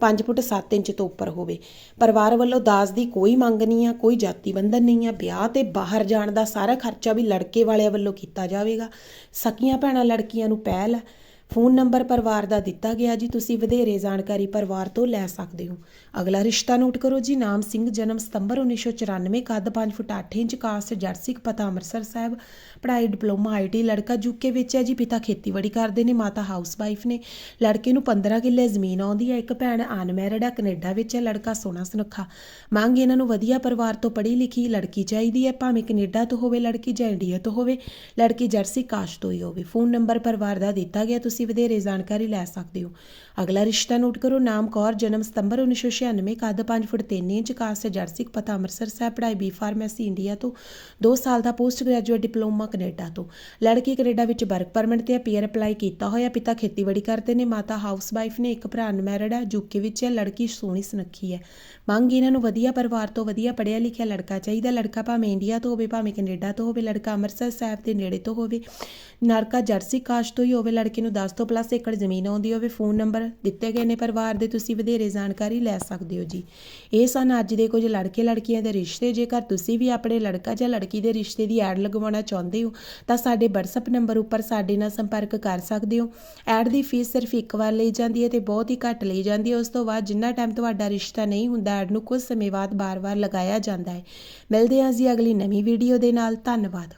5 ਫੁੱਟ 7 ਇੰਚ ਤੋਂ ਉੱਪਰ ਹੋਵੇ। ਪਰਿਵਾਰ ਵੱਲੋਂ ਦਾਜ ਦੀ ਕੋਈ ਮੰਗ ਨਹੀਂ ਆ, ਕੋਈ ਜਾਤੀ ਬੰਧਨ ਨਹੀਂ ਆ, ਵਿਆਹ ਤੇ ਬਾਹਰ ਜਾਣ ਦਾ ਸਾਰਾ ਖਰਚਾ ਵੀ ਲੜਕੇ ਵਾਲਿਆਂ ਵੱਲੋਂ ਕੀਤਾ ਜਾਵੇਗਾ। ਸਕੀਆਂ ਭੈਣਾਂ ਲੜਕੀਆਂ ਨੂੰ ਪਹਿਲ ਹੈ ਫੋਨ ਨੰਬਰ ਪਰਿਵਾਰ ਦਾ ਦਿੱਤਾ ਗਿਆ ਜੀ, ਤੁਸੀਂ ਵਧੇਰੇ ਜਾਣਕਾਰੀ ਪਰਿਵਾਰ ਤੋਂ ਲੈ ਸਕਦੇ ਹੋ। ਅਗਲਾ ਰਿਸ਼ਤਾ ਨੋਟ ਕਰੋ ਜੀ, ਨਾਮ ਸਿੰਘ, ਜਨਮ ਸਤੰਬਰ 1994 ਕੱਦ 5 ਫੁੱਟ 8 ਇੰਚ ਕਾਸਟ ਜੱਟ ਪਤਾ ਅੰਮ੍ਰਿਤਸਰ ਸਾਹਿਬ, ਪੜ੍ਹਾਈ, ਡਿਪਲੋਮਾ ਆਈਟੀ ਲੜਕਾ ਯੂਕੇ ਵਿੱਚ ਹੈ ਜੀ, ਪਿਤਾ ਖੇਤੀਬਾੜੀ ਕਰਦੇ ਨੇ, ਮਾਤਾ ਹਾਊਸ ਵਾਈਫ ਨੇ, ਲੜਕੇ ਨੂੰ 15 ਕਿੱਲੇ ਜ਼ਮੀਨ ਆਉਂਦੀ ਹੈ, ਇੱਕ ਭੈਣ ਅਨਮੈਰਿਡ ਹੈ, ਕੈਨੇਡਾ ਵਿੱਚ ਹੈ, ਲੜਕਾ ਸੋਹਣਾ ਸੁਨੱਖਾ, ਮੰਗ ਇਹਨਾਂ ਨੂੰ ਵਧੀਆ ਪਰਿਵਾਰ ਤੋਂ ਪੜ੍ਹੀ ਲਿਖੀ ਲੜਕੀ ਚਾਹੀਦੀ ਹੈ, ਭਾਵੇਂ ਕੈਨੇਡਾ ਤੋਂ ਹੋਵੇ, ਲੜਕੀ ਜਾਂ ਇੰਡੀਆ ਤੋਂ ਹੋਵੇ, ਲੜਕੀ ਜਰਸੀ ਕਾਸਟ ਤੋਂ ਹੀ ਹੋਵੇ, ਫੋਨ ਨੰਬਰ ਪਰਿਵਾਰ ਦਾ ਦਿੱਤਾ ਗਿਆ, ਤੁਸੀਂ ਵਧੇਰੇ ਜਾਣਕਾਰੀ ਲੈ ਸਕਦੇ ਹੋ। ਅਗਲਾ ਰਿਸ਼ਤਾ ਨੋਟ ਕਰੋ, ਨਾਮ ਕੌਰ, ਜਨਮ ਸਤੰਬਰ 1996 ਕੱਦ 5 ਫੁੱਟ 3 ਇੰਚ, ਕਾਸਟ ਜਰਸਿਕ ਪਤਾ ਅੰਮ੍ਰਿਤਸਰ ਸਾਹਿਬ, ਪੜ੍ਹਾਈ ਬੀ ਫਾਰਮੇਸੀ ਇੰਡੀਆ ਤੋਂ 2 ਸਾਲ ਦਾ ਪੋਸਟ ਗ੍ਰੈਜੂਏਟ ਡਿਪਲੋਮਾ ਕੈਨੇਡਾ ਤੋਂ। ਲੜਕੀ ਕੈਨੇਡਾ ਵਿੱਚ ਵਰਕ ਪਰਮਿਟ ਤੇ ਪੀਆਰ ਅਪਲਾਈ ਕੀਤਾ ਹੋਇਆ, ਪਿਤਾ ਖੇਤੀਬਾੜੀ ਕਰਦੇ ਨੇ, ਮਾਤਾ ਹਾਊਸ ਵਾਈਫ ਨੇ, ਇੱਕ ਭਰਾ ਅਨਮੈਰਿਡ ਹੈ ਯੂਕੇ ਵਿੱਚ ਹੈ, ਲੜਕੀ ਸੋਹਣੀ ਸੁਨੱਖੀ ਹੈ। ਮੰਗ ਇਹਨਾਂ ਨੂੰ ਵਧੀਆ ਪਰਿਵਾਰ ਤੋਂ ਵਧੀਆ ਪੜ੍ਹਿਆ ਲਿਖਿਆ ਲੜਕਾ ਚਾਹੀਦਾ, ਲੜਕਾ ਭਾਵੇਂ ਇੰਡੀਆ ਤੋਂ ਹੋਵੇ, ਭਾਵੇਂ ਕੈਨੇਡਾ ਤੋਂ ਹੋਵੇ, ਲੜਕਾ ਅੰਮ੍ਰਿਤਸਰ ਸਾਹਿਬ ਦੇ ਨੇੜੇ ਤੋਂ ਹੋਵੇ, ਨਰਕਾ ਜਰਸੀ ਕਾਸ਼ ਤੋਂ ਹੀ ਹੋਵੇ, ਲੜਕੇ ਨੂੰ 10 ਤੋਂ ਪਲੱਸ ਏਕੜ ਜ਼ਮੀਨ ਆਉਂਦੀ ਹੋਵੇ ਫੋਨ ਨੰਬਰ ਦਿੱਤੇ ਗਏ ਨੇ ਪਰਿਵਾਰ ਦੇ, ਤੁਸੀਂ ਵਧੇਰੇ ਜਾਣਕਾਰੀ ਲੈ ਸਕਦੇ ਹੋ ਜੀ। ਇਹ ਸਨ ਅੱਜ ਦੇ ਕੁਝ ਲੜਕੇ ਲੜਕੀਆਂ ਦੇ ਰਿਸ਼ਤੇ। ਜੇਕਰ ਤੁਸੀਂ ਵੀ ਆਪਣੇ ਲੜਕਾ ਜਾਂ ਲੜਕੀ ਦੇ ਰਿਸ਼ਤੇ ਦੀ ਐਡ ਲਗਵਾਉਣਾ ਚਾਹੁੰਦੇ ਹੋ, ਤਾਂ ਸਾਡੇ WhatsApp ਨੰਬਰ ਉੱਪਰ ਸਾਡੇ ਨਾਲ ਸੰਪਰਕ ਕਰ ਸਕਦੇ ਹੋ। ਐਡ ਦੀ ਫੀਸ ਸਿਰਫ ਇੱਕ ਵਾਰ ਲਈ ਜਾਂਦੀ ਹੈ ਤੇ ਬਹੁਤ ਹੀ ਘੱਟ ਲਈ ਜਾਂਦੀ ਹੈ। ਉਸ ਤੋਂ ਬਾਅਦ ਜਿੰਨਾ ਟਾਈਮ ਤੁਹਾਡਾ ਰਿਸ਼ਤਾ ਨਹੀਂ ਹੁੰਦਾ, ਐਡ ਨੂੰ ਕੁਝ ਸਮੇਂ ਬਾਅਦ ਬਾਰ-ਬਾਰ ਲਗਾਇਆ ਜਾਂਦਾ ਹੈ। ਮਿਲਦੇ ਹਾਂ ਜੀ ਅਗਲੀ ਨਵੀਂ ਵੀਡੀਓ ਦੇ ਨਾਲ। ਧੰਨਵਾਦ।